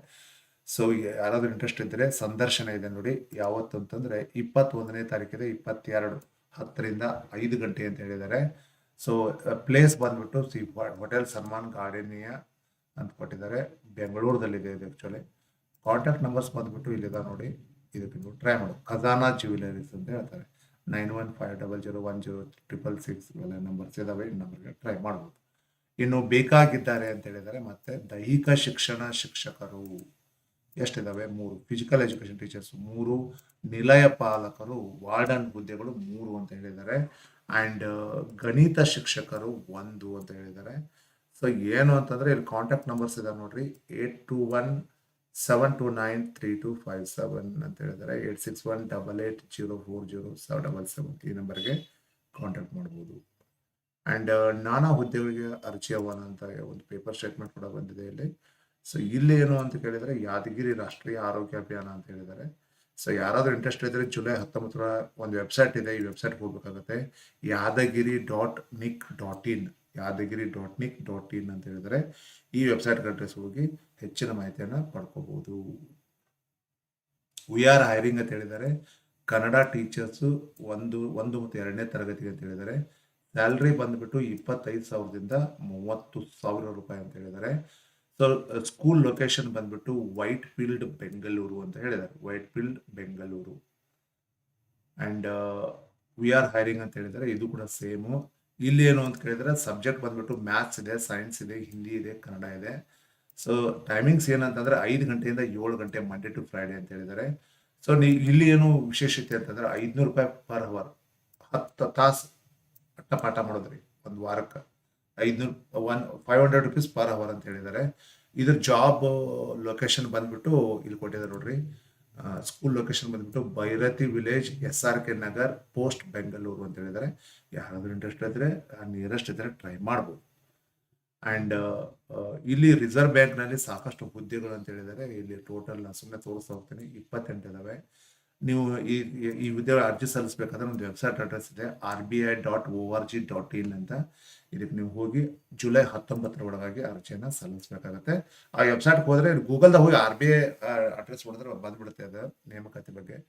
ಸೊ ಯಾರಾದರೂ ಇಂಟ್ರೆಸ್ಟ್ ಇದ್ದರೆ ಸಂದರ್ಶನ ಇದೆ ನೋಡಿ. ಯಾವತ್ತು ಅಂತಂದರೆ ಇಪ್ಪತ್ತೊಂದನೇ ತಾರೀಕಿದೆ ಇಪ್ಪತ್ತೆರಡು, ಹತ್ತರಿಂದ ಐದು ಗಂಟೆ ಅಂತ ಹೇಳಿದ್ದಾರೆ. ಸೊ ಪ್ಲೇಸ್ ಬಂದ್ಬಿಟ್ಟು ಸಿ ಹೋಟೆಲ್ ಸನ್ಮಾನ್ ಗಾರ್ಡನಿಯ ಅಂತ ಕೊಟ್ಟಿದ್ದಾರೆ. ಬೆಂಗಳೂರದಲ್ಲಿದೆ ಇದು ಆ್ಯಕ್ಚುಲಿ ಕಾಂಟ್ಯಾಕ್ಟ್ ನಂಬರ್ಸ್ ಬಂದ್ಬಿಟ್ಟು ಇಲ್ಲಿದೆ ನೋಡಿ. ಇದಕ್ಕೆ ನೀವು ಟ್ರೈ ಮಾಡು. ಖಜಾನಾ ಜ್ಯುವೆಲರೀಸ್ ಅಂತ ಹೇಳ್ತಾರೆ. Nine one five double zero one zero triple six ಇವೆಲ್ಲ ನಂಬರ್ಸ್ ಇದಾವೆ. ಈ ನಂಬರ್ಗೆ ಟ್ರೈ ಮಾಡ್ಬೋದು. ಇನ್ನು ಬೇಕಾಗಿದ್ದಾರೆ ಅಂತ ಹೇಳಿದರೆ ಮತ್ತೆ ದೈಹಿಕ ಶಿಕ್ಷಣ ಶಿಕ್ಷಕರು ಎಷ್ಟಿದಾವೆ? ಮೂರು. ಫಿಸಿಕಲ್ ಎಜುಕೇಶನ್ ಟೀಚರ್ಸ್ ಮೂರು. ನಿಲಯ ಪಾಲಕರು ವಾರ್ಡನ್ ಹುದ್ದೆಗಳು ಮೂರು ಅಂತ ಹೇಳಿದ್ದಾರೆ. ಆ್ಯಂಡ್ ಗಣಿತ ಶಿಕ್ಷಕರು ಒಂದು ಅಂತ ಹೇಳಿದ್ದಾರೆ. ಸೊ ಏನು ಅಂತಂದರೆ ಇಲ್ಲಿ ಕಾಂಟ್ಯಾಕ್ಟ್ ನಂಬರ್ಸ್ ಇದೆ ನೋಡಿರಿ. Eight two one seven two nine three two five seven ಅಂತ ಹೇಳಿದ್ದಾರೆ. Eight six one double eight zero four zero seven double seven ಈ ನಂಬರ್ಗೆ ಕಾಂಟ್ಯಾಕ್ಟ್ ಮಾಡ್ಬೋದು. ಆ್ಯಂಡ್ ನಾನಾ ಹುದ್ದೆಗಳಿಗೆ ಅರ್ಜಿ ಆಹ್ವಾನ ಅಂತ ಒಂದು ಪೇಪರ್ ಸ್ಟೇಟ್ಮೆಂಟ್ ಕೂಡ ಬಂದಿದೆ ಇಲ್ಲಿ. ಸೊ ಇಲ್ಲಿ ಏನು ಅಂತ ಕೇಳಿದರೆ ಯಾದಗಿರಿ ರಾಷ್ಟ್ರೀಯ ಆರೋಗ್ಯ ಅಭಿಯಾನ ಅಂತ ಹೇಳಿದ್ದಾರೆ. ಸೊ ಯಾರಾದರೂ ಇಂಟ್ರೆಸ್ಟ್ ಇದ್ದರೆ ಜುಲೈ ಹತ್ತೊಂಬತ್ತರ ಒಂದು ವೆಬ್ಸೈಟ್ ಇದೆ. ಈ ವೆಬ್ಸೈಟ್ಗೆ ಹೋಗ್ಬೇಕಾಗತ್ತೆ. Yadagiri dot nic dot in Yadagiri dot nic dot in ಅಂತ ಹೇಳಿದರೆ ಈ ವೆಬ್ಸೈಟ್ ಅಡ್ರೆಸ್ ಹೋಗಿ ಹೆಚ್ಚಿನ ಮಾಹಿತಿಯನ್ನು ಪಡ್ಕೋಬಹುದು. ವಿ ಆರ್ ಹೈರಿಂಗ್ ಅಂತ ಹೇಳಿದ್ದಾರೆ. ಕನ್ನಡ ಟೀಚರ್ಸು ಒಂದು ಒಂದು ಮತ್ತು ಎರಡನೇ ತರಗತಿಗೆ ಅಂತ ಹೇಳಿದ್ದಾರೆ. ಸ್ಯಾಲ್ರಿ ಬಂದ್ಬಿಟ್ಟು ಇಪ್ಪತ್ತೈದು ಸಾವಿರದಿಂದ ಮೂವತ್ತು ಸಾವಿರ ರೂಪಾಯಿ ಅಂತ ಹೇಳಿದ್ದಾರೆ. ಸೊ ಸ್ಕೂಲ್ ಲೊಕೇಶನ್ ಬಂದ್ಬಿಟ್ಟು ವೈಟ್ ಫೀಲ್ಡ್ ಬೆಂಗಳೂರು ಅಂತ ಹೇಳಿದ್ದಾರೆ. Whitefield Bengaluru and we are hiring ಅಂತ ಹೇಳಿದರೆ ಇದು ಕೂಡ ಸೇಮು ಇಲ್ಲಿ ಏನು ಅಂತ ಕೇಳಿದ್ರೆ ಸಬ್ಜೆಕ್ಟ್ ಬಂದ್ಬಿಟ್ಟು ಮ್ಯಾಥ್ಸ್ ಇದೆ ಸೈನ್ಸ್ ಇದೆ ಹಿಂದಿ ಇದೆ ಕನ್ನಡ ಇದೆ. ಸೊ ಟೈಮಿಂಗ್ಸ್ ಏನಂತಂದ್ರೆ ಐದು ಗಂಟೆಯಿಂದ ಏಳು ಗಂಟೆ ಮಂಡೇ ಟು ಫ್ರೈಡೆ ಅಂತ ಹೇಳಿದ್ದಾರೆ. ಸೊ ನೀ ಇಲ್ಲಿ ಏನು ವಿಶೇಷತೆ ಅಂತಂದ್ರೆ ಐದುನೂರು ರೂಪಾಯಿ ಪರ್ ಅವರ್ ಹತ್ತು ತಾಸು ಅಟ್ಟ ಪಾಠ ಮಾಡೋದ್ರಿ, ಒಂದು ವಾರಕ್ಕೆ. ಐದುನೂರು, one five hundred rupees per hour ಅಂತ ಹೇಳಿದ್ದಾರೆ. ಇದ್ರ ಜಾಬ್ ಲೊಕೇಶನ್ ಬಂದ್ಬಿಟ್ಟು ಇಲ್ಲಿ ಕೊಟ್ಟಿದ್ದಾರೆ ನೋಡ್ರಿ. ಸ್ಕೂಲ್ ಲೊಕೇಶನ್ ಬಂದ್ಬಿಟ್ಟು Byrathi village S R K Nagar post Bengaluru ಅಂತ ಹೇಳಿದ್ದಾರೆ. ಯಾರಾದ್ರೂ ಇಂಟ್ರೆಸ್ಟ್ ಇದ್ರೆ ನಿಯರೆಸ್ಟ್ ಇದ್ರೆ ಟ್ರೈ ಮಾಡ್ಬೋದು. ಆ್ಯಂಡ್ ಇಲ್ಲಿ ರಿಸರ್ವ್ ಬ್ಯಾಂಕ್ನಲ್ಲಿ ಸಾಕಷ್ಟು ಹುದ್ದೆಗಳು ಅಂತ ಹೇಳಿದರೆ ಇಲ್ಲಿ ಟೋಟಲ್ ಸುಮ್ಮನೆ ತೋರಿಸ್ತಾ ಹೋಗ್ತೀನಿ. ಇಪ್ಪತ್ತೆಂಟು ಇದಾವೆ. ನೀವು ಈ, ಈ- ಹುದ್ದೆಗಳ ಅರ್ಜಿ ಸಲ್ಲಿಸಬೇಕಾದ್ರೆ ಒಂದು ವೆಬ್ಸೈಟ್ ಅಡ್ರೆಸ್ ಇದೆ. R B I dot O R G dot in ಅಂತ. ಇದಕ್ಕೆ ನೀವು ಹೋಗಿ ಜುಲೈ ಹತ್ತೊಂಬತ್ತರ ಒಳಗಾಗಿ ಅರ್ಜಿಯನ್ನು ಸಲ್ಲಿಸಬೇಕಾಗತ್ತೆ. ಆ ವೆಬ್ಸೈಟ್ಗೆ ಹೋದ್ರೆ ಗೂಗಲ್ದಾಗ ಹೋಗಿ ಆರ್ ಬಿ ಐ ಅಡ್ರೆಸ್ ಹೊಡೆದ್ರೆ ಬಂದ್ಬಿಡುತ್ತೆ ಅದು ನೇಮಕಾತಿ ಬಗ್ಗೆ.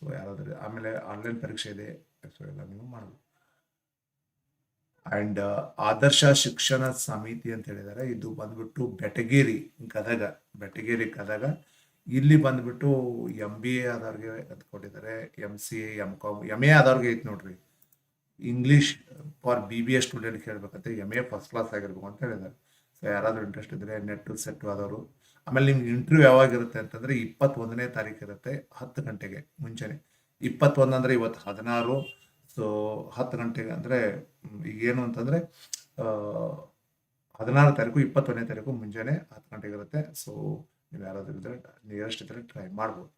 ಸೊ ಯಾರಾದರೂ ಆಮೇಲೆ ಆನ್ಲೈನ್ ಪರೀಕ್ಷೆ ಇದೆ. ಸೊ ಎಲ್ಲ ನೀವು ಮಾಡಬಹುದು ಅಂಡ್ ಆದರ್ಶ ಶಿಕ್ಷಣ ಸಮಿತಿ ಅಂತ ಹೇಳಿದ್ದಾರೆ ಇದು ಬಂದ್ಬಿಟ್ಟು ಬೆಟಗೇರಿ ಗದಗ ಬೆಟಗೇರಿ ಗದಗ. ಇಲ್ಲಿ ಬಂದ್ಬಿಟ್ಟು ಎಂ ಬಿ ಎ ಆದವ್ರಿಗೆ ಕೊಟ್ಟಿದ್ದಾರೆ M C A M com M A ಆದವ್ರಿಗೆ ಐತೆ ನೋಡ್ರಿ. English for B B A student ಹೇಳ್ಬೇಕಂತ ಎಂ ಎ ಫಸ್ಟ್ ಕ್ಲಾಸ್ ಆಗಿರ್ಬೇಕು ಅಂತ ಹೇಳಿದ್ದಾರೆ ಸೊ ಯಾರಾದ್ರೂ ಇಂಟ್ರೆಸ್ಟ್ ಇದ್ರೆ ನೆಟ್ ಸೆಟ್ ಆದವರು. ಆಮೇಲೆ ನಿಮ್ಗೆ ಇಂಟರ್ವ್ಯೂ ಯಾವಾಗಿರುತ್ತೆ ಅಂತಂದ್ರೆ ಇಪ್ಪತ್ತೊಂದನೇ ತಾರೀಕು ಇರುತ್ತೆ ಹತ್ತು ಗಂಟೆಗೆ ಮುಂಚೆನೆ. ಇಪ್ಪತ್ತೊಂದು ಅಂದ್ರೆ ಇವತ್ತು ಹದಿನಾರು. ಸೊ ಹತ್ತು ಗಂಟೆಗೆ ಈಗ ಏನು ಅಂತಂದ್ರೆ ಹದಿನಾರು ತಾರೀಕು, ಇಪ್ಪತ್ತೊಂದನೇ ತಾರೀಕು ಮುಂಜಾನೆ ಹತ್ತು ಗಂಟೆಗೆ ಇರುತ್ತೆ. ಸೊ ನೀವು ಯಾರಾದರೂ ಇದ್ದರೆ ನಿಯರೆಸ್ಟ್ ಇದ್ದರೆ ಟ್ರೈ ಮಾಡ್ಬೋದು.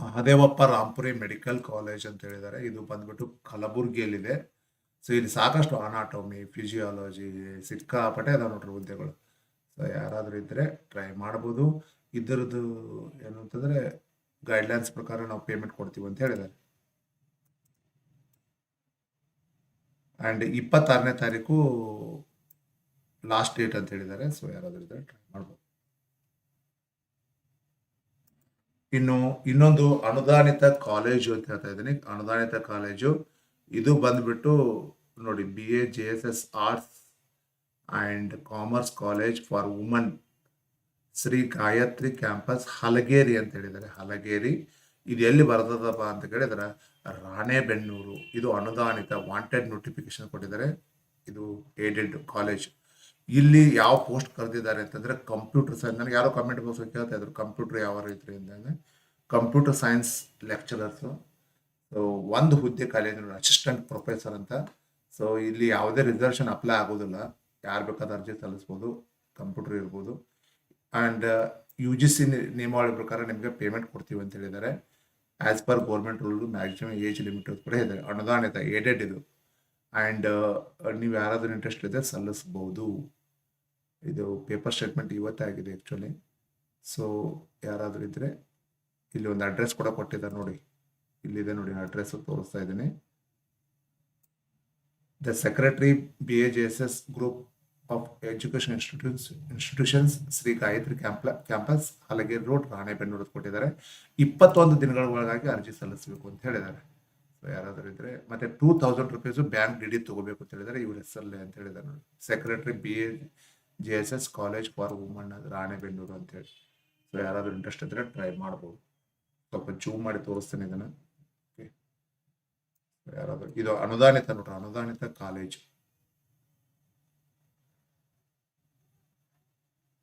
ಮಹದೇವಪ್ಪ ರಾಂಪುರಿ ಮೆಡಿಕಲ್ ಕಾಲೇಜ್ ಅಂತ ಹೇಳಿದ್ದಾರೆ. ಇದು ಬಂದ್ಬಿಟ್ಟು ಕಲಬುರ್ಗಿಯಲ್ಲಿದೆ. ಸೊ ಇಲ್ಲಿ ಸಾಕಷ್ಟು ಅನಾಟೋಮಿ, ಫಿಸಿಯಾಲಜಿ, ಸಿಕ್ಕಾಪಟ್ಟೆ ಅದಾವೆ ನೋಡ್ರಿ ಹುದ್ದೆಗಳು. ಸೊ ಯಾರಾದರೂ ಇದ್ರೆ ಟ್ರೈ ಮಾಡ್ಬೋದು. ಇದರದ್ದು ಏನು ಅಂತಂದ್ರೆ ಗೈಡ್ಲೈನ್ಸ್ ಪ್ರಕಾರ ನಾವು ಪೇಮೆಂಟ್ ಕೊಡ್ತೀವಿ ಅಂತ ಹೇಳಿದ್ದಾರೆ. ಆ್ಯಂಡ್ ಇಪ್ಪತ್ತಾರನೇ ತಾರೀಕು ಲಾಸ್ಟ್ ಡೇಟ್ ಅಂತ ಹೇಳಿದ್ದಾರೆ. ಸೊ ಯಾರಾದರೂ ಇದ್ದರೆ ಟ್ರೈ ಮಾಡ್ಬೋದು. ಇನ್ನು ಇನ್ನೊಂದು ಅನುದಾನಿತ ಕಾಲೇಜು ಅಂತ ಹೇಳ್ತಾ ಇದ್ದೀನಿ. ಅನುದಾನಿತ ಕಾಲೇಜು ಇದು ಬಂದ್ಬಿಟ್ಟು ನೋಡಿ B A J S S arts and commerce college for woman Shri Gayatri campus Halageri ಅಂತ ಹೇಳಿದ್ದಾರೆ. ಹಲಗೇರಿ. ಇದು ಎಲ್ಲಿ ಬರ್ತದಪ್ಪ ಅಂತ ಕೇಳಿದ್ರೆ ರಾಣೆಬೆನ್ನೂರು. ಇದು ಅನುದಾನಿತ ವಾಂಟೆಡ್ ನೋಟಿಫಿಕೇಶನ್ ಕೊಟ್ಟಿದ್ದಾರೆ. ಇದು ಏಡೆಡ್ ಕಾಲೇಜ್ ಇಲ್ಲಿ ಯಾವ ಪೋಸ್ಟ್ ಕರೆದಿದ್ದಾರೆ ಅಂತಂದ್ರೆ ಕಂಪ್ಯೂಟರ್ ಸೈನ್ಸ್ ನನಗೆ ಯಾರೋ ಕಮೆಂಟ್ ಬಾಕ್ಸ್ ಕೇಳ್ತಾ ಇದ್ರು ಕಂಪ್ಯೂಟರ್ ಯಾವ ರೀತಿ? ಅಂತಂದ್ರೆ ಕಂಪ್ಯೂಟರ್ ಸೈನ್ಸ್ ಲೆಕ್ಚರರ್ಸು ಸೊ ಒಂದು ಹುದ್ದೆ ಖಾಲಿ ಅಸಿಸ್ಟೆಂಟ್ ಪ್ರೊಫೆಸರ್ ಅಂತ. ಸೊ ಇಲ್ಲಿ ಯಾವುದೇ ರಿಸರ್ವೇಷನ್ ಅಪ್ಲೈ ಆಗೋದಿಲ್ಲ. ಯಾರು ಬೇಕಾದ ಅರ್ಜಿ ಸಲ್ಲಿಸ್ಬೋದು ಕಂಪ್ಯೂಟರ್ ಇರ್ಬೋದು. ಆ್ಯಂಡ್ ಯು ಜಿ ಸಿ ನಿಯಮಾವಳಿ ಪ್ರಕಾರ ನಿಮಗೆ ಪೇಮೆಂಟ್ ಕೊಡ್ತೀವಿ ಅಂತ ಹೇಳಿದ್ದಾರೆ. As per government rule maximum age limit ಕೂಡ ಇದೆ ಅನುದಾನಿತ ಏಡೆಡ್ ಇದು ಆ್ಯಂಡ್ ನೀವು ಯಾರಾದರೂ ಇಂಟ್ರೆಸ್ಟ್ ಇದೆ ಸಲ್ಲಿಸ್ಬೋದು ಇದು ಪೇಪರ್ ಸ್ಟೇಟ್ಮೆಂಟ್ ಇವತ್ತೇ ಆಗಿದೆ ಆ್ಯಕ್ಚುಲಿ ಸೊ ಯಾರಾದರೂ ಇದ್ದರೆ ಇಲ್ಲಿ ಒಂದು ಅಡ್ರೆಸ್ ಕೂಡ ಕೊಟ್ಟಿದ್ದಾರೆ ನೋಡಿ. ಇಲ್ಲಿದೆ ನೋಡಿ ಅಡ್ರೆಸ್ ತೋರಿಸ್ತಾ ಇದ್ದೀನಿ. The secretary B A J S S group of education institutes institutions Shri Gayatri camp campus Halageri road Ranebennur ಕೊಟ್ಟಿದ್ದಾರೆ. ಇಪ್ಪತ್ತೊಂದು ದಿನಗಳ ಒಳಗಾಗಿ ಅರ್ಜಿ ಸಲ್ಲಿಸಬೇಕು ಅಂತ ಹೇಳಿದ್ದಾರೆ. ಸೊ ಯಾರಾದರೂ ಇದ್ರೆ, ಮತ್ತೆ two thousand rupees bank D D ತಗೋಬೇಕು ಅಂತ ಹೇಳಿದ್ದಾರೆ. ಇವ್ರ ಹೆಸರಲ್ಲೇ ಅಂತ ಹೇಳಿದ್ದಾರೆ ನೋಡಿ. Secretary B A J S S college for woman Ranebennur ಅಂತ ಹೇಳಿ. ಸೊ ಯಾರಾದರೂ ಇಂಟ್ರೆಸ್ಟ್ ಇದ್ರೆ ಟ್ರೈ ಮಾಡ್ಬೋದು. ಸ್ವಲ್ಪ ಜೂಮ್ ಮಾಡಿ ತೋರಿಸ್ತೇನೆ ಇದನ್ನ. ಯಾರಾದರೂ ಇದು ಅನುದಾನಿತ ನೋಡ್ರಿ. ಅನುದಾನಿತ ಕಾಲೇಜ್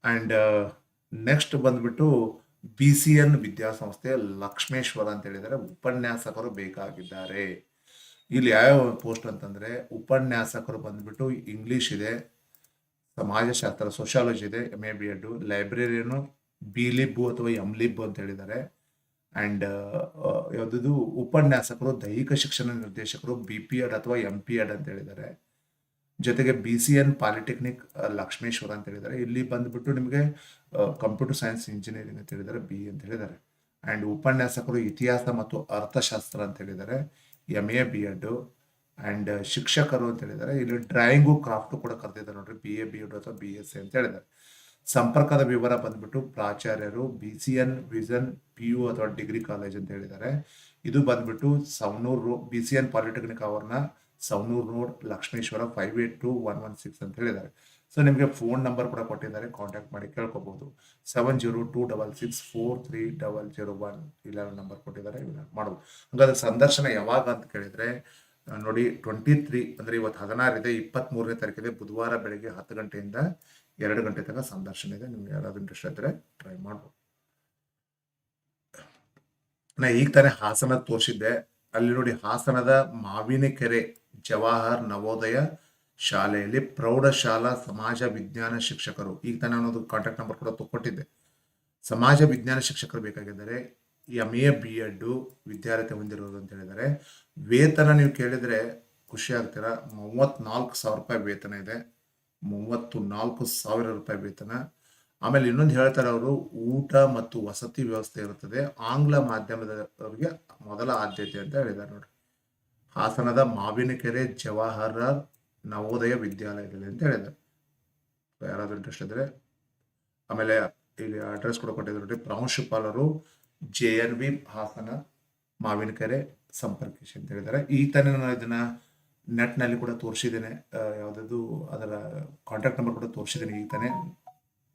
ಅಂಡ್ ನೆಕ್ಸ್ಟ್ ಬಂದ್ಬಿಟ್ಟು B C N Vidyasamsthe Lakshmeshwar ಅಂತ ಹೇಳಿದರೆ ಉಪನ್ಯಾಸಕರು ಬೇಕಾಗಿದ್ದಾರೆ. ಇಲ್ಲಿ ಯಾವ್ಯಾವ ಪೋಸ್ಟ್ ಅಂತಂದರೆ, ಉಪನ್ಯಾಸಕರು ಬಂದ್ಬಿಟ್ಟು ಇಂಗ್ಲೀಷ್ ಇದೆ, ಸಮಾಜಶಾಸ್ತ್ರ ಸೋಷಾಲಜಿ ಇದೆ M A B Ed librarian B lib ಅಥವಾ ಎಂ ಲಿಬ್ ಅಂತ ಹೇಳಿದ್ದಾರೆ. ಆ್ಯಂಡ್ ಯಾವುದು ಉಪನ್ಯಾಸಕರು, ದೈಹಿಕ ಶಿಕ್ಷಣ ನಿರ್ದೇಶಕರು ಬಿ ಪಿ ಎಡ್ ಅಥವಾ ಎಂ ಪಿ ಎಡ್ ಅಂತ ಹೇಳಿದ್ದಾರೆ. ಜೊತೆಗೆ B C N polytechnic Lakshmeshwar ಅಂತ ಹೇಳಿದ್ದಾರೆ. ಇಲ್ಲಿ ಬಂದ್ಬಿಟ್ಟು ನಿಮಗೆ ಕಂಪ್ಯೂಟರ್ ಸೈನ್ಸ್ ಇಂಜಿನಿಯರಿಂಗ್ ಅಂತ ಹೇಳಿದ್ದಾರೆ ಬಿ ಅಂತ ಹೇಳಿದ್ದಾರೆ. ಆ್ಯಂಡ್ ಉಪನ್ಯಾಸಕರು ಇತಿಹಾಸ ಮತ್ತು ಅರ್ಥಶಾಸ್ತ್ರ ಅಂತ ಹೇಳಿದ್ದಾರೆ. M A B Ed and ಶಿಕ್ಷಕರು ಅಂತ ಹೇಳಿದ್ದಾರೆ. ಇಲ್ಲಿ ಡ್ರಾಯಿಂಗು ಕ್ರಾಫ್ಟು ಕೂಡ ಕರೆದಿದ್ದಾರೆ ನೋಡ್ರಿ. ಬಿ ಎ ಬಿ ಎಡ್ ಅಥವಾ ಬಿ ಎಸ್ ಸಿ ಅಂತ ಹೇಳಿದ್ದಾರೆ. ಸಂಪರ್ಕದ ವಿವರ ಬಂದ್ಬಿಟ್ಟು ಪ್ರಾಚಾರ್ಯರು B C N vision P U ಅಥವಾ ಡಿಗ್ರಿ ಕಾಲೇಜ್ ಅಂತ ಹೇಳಿದ್ದಾರೆ. ಇದು ಬಂದ್ಬಿಟ್ಟು Savanur B C N polytechnic ಅವ್ರನ್ನ Savanur road Lakshmeshwar five eight two one one six ಅಂತ ಹೇಳಿದ್ದಾರೆ. ಸೊ ನಿಮಗೆ ಫೋನ್ ನಂಬರ್ ಕೂಡ ಕೊಟ್ಟಿದ್ದಾರೆ. ಕಾಂಟ್ಯಾಕ್ಟ್ ಮಾಡಿ ಕೇಳ್ಕೊಬಹುದು seven zero two double six four three double zero one ಇಲ್ಲ ನಂಬರ್ ಕೊಟ್ಟಿದ್ದಾರೆ. ಮಾಡ್ಬೋದು. ಹಂಗಾದ್ರೆ ಸಂದರ್ಶನ ಯಾವಾಗ ಅಂತ ಕೇಳಿದ್ರೆ ನೋಡಿ ಟ್ವೆಂಟಿ ತ್ರೀ ಅಂದ್ರೆ ಇವತ್ತು ಹದಿನಾರು ಇದೆ ಇಪ್ಪತ್ತ್ ಮೂರನೇ ತಾರೀಕಿದೆ, ಬುಧವಾರ ಬೆಳಿಗ್ಗೆ ಹತ್ತು ಗಂಟೆಯಿಂದ ಎರಡು ಗಂಟೆ ತನಕ ಸಂದರ್ಶನ ಇದೆ. ನಿಮ್ಗೆ ಯಾರಾದ್ರೂ ಇಂಟ್ರೆಸ್ಟ್ ಇದ್ರೆ ಟ್ರೈ ಮಾಡ್ಬೋದು. ನಾ ಈಗ ತಾನೇ ಹಾಸನ ತೋರಿಸಿದ್ದೆ. ಅಲ್ಲಿ ನೋಡಿ ಹಾಸನದ ಮಾವಿನಕೆರೆ ಜವಾಹರ್ ನವೋದಯ ಶಾಲೆಯಲ್ಲಿ ಪ್ರೌಢಶಾಲಾ ಸಮಾಜ ವಿಜ್ಞಾನ ಶಿಕ್ಷಕರು. ಈಗ ತಾನೇ ಅನ್ನೋದು ಕಾಂಟ್ಯಾಕ್ಟ್ ನಂಬರ್ ಕೂಡ ಕೊಟ್ಟಿದ್ದೆ ಸಮಾಜ ವಿಜ್ಞಾನ ಶಿಕ್ಷಕರು ಬೇಕಾಗಿದ್ದಾರೆ. ಎಂ ಎ ಬಿ ಎಡ್ಡು ವಿದ್ಯಾರ್ಥಿ ಹೊಂದಿರೋದು ಅಂತ ಹೇಳಿದ್ದಾರೆ. ವೇತನ ನೀವು ಕೇಳಿದರೆ ಖುಷಿ ಆಗ್ತೀರಾ? ಮೂವತ್ನಾಲ್ಕು ಸಾವಿರ ರೂಪಾಯಿ ವೇತನ ಇದೆ. ಮೂವತ್ತು ನಾಲ್ಕು ಸಾವಿರ ರೂಪಾಯಿ ವೇತನ. ಆಮೇಲೆ ಇನ್ನೊಂದು ಹೇಳ್ತಾರೆ ಅವರು, ಊಟ ಮತ್ತು ವಸತಿ ವ್ಯವಸ್ಥೆ ಇರುತ್ತದೆ. ಆಂಗ್ಲ ಮಾಧ್ಯಮದವರಿಗೆ ಮೊದಲ ಆದ್ಯತೆ ಅಂತ ಹೇಳಿದ್ದಾರೆ ನೋಡಿ ಹಾಸನದ ಮಾವಿನಕೆರೆ ಜವಾಹರಲಾಲ್ ನವೋದಯ ವಿದ್ಯಾಲಯದಲ್ಲಿ ಅಂತ ಹೇಳಿದ್ದಾರೆ ಯಾರಾದರೂ ಇಂಟ್ರೆಸ್ಟ್ ಇದ್ರೆ. ಆಮೇಲೆ ಇಲ್ಲಿ ಅಡ್ರೆಸ್ ಕೂಡ ಕೊಟ್ಟಿದ್ರು ನೋಡಿ. ಪ್ರಾಂಶುಪಾಲರು J N V Hassan Mavinakere ಸಂಪರ್ಕಿಸಿ ಅಂತ ಹೇಳಿದ್ದಾರೆ. ಈ ತಾನೇ ನಾನು ಇದನ್ನ ನೆಟ್ನಲ್ಲಿ ಕೂಡ ತೋರಿಸಿದ್ದೇನೆ. ಯಾವುದಾದ್ರು ಅದರ ಕಾಂಟ್ಯಾಕ್ಟ್ ನಂಬರ್ ಕೂಡ ತೋರಿಸಿದ್ದೇನೆ ಈ ತಾನೇ.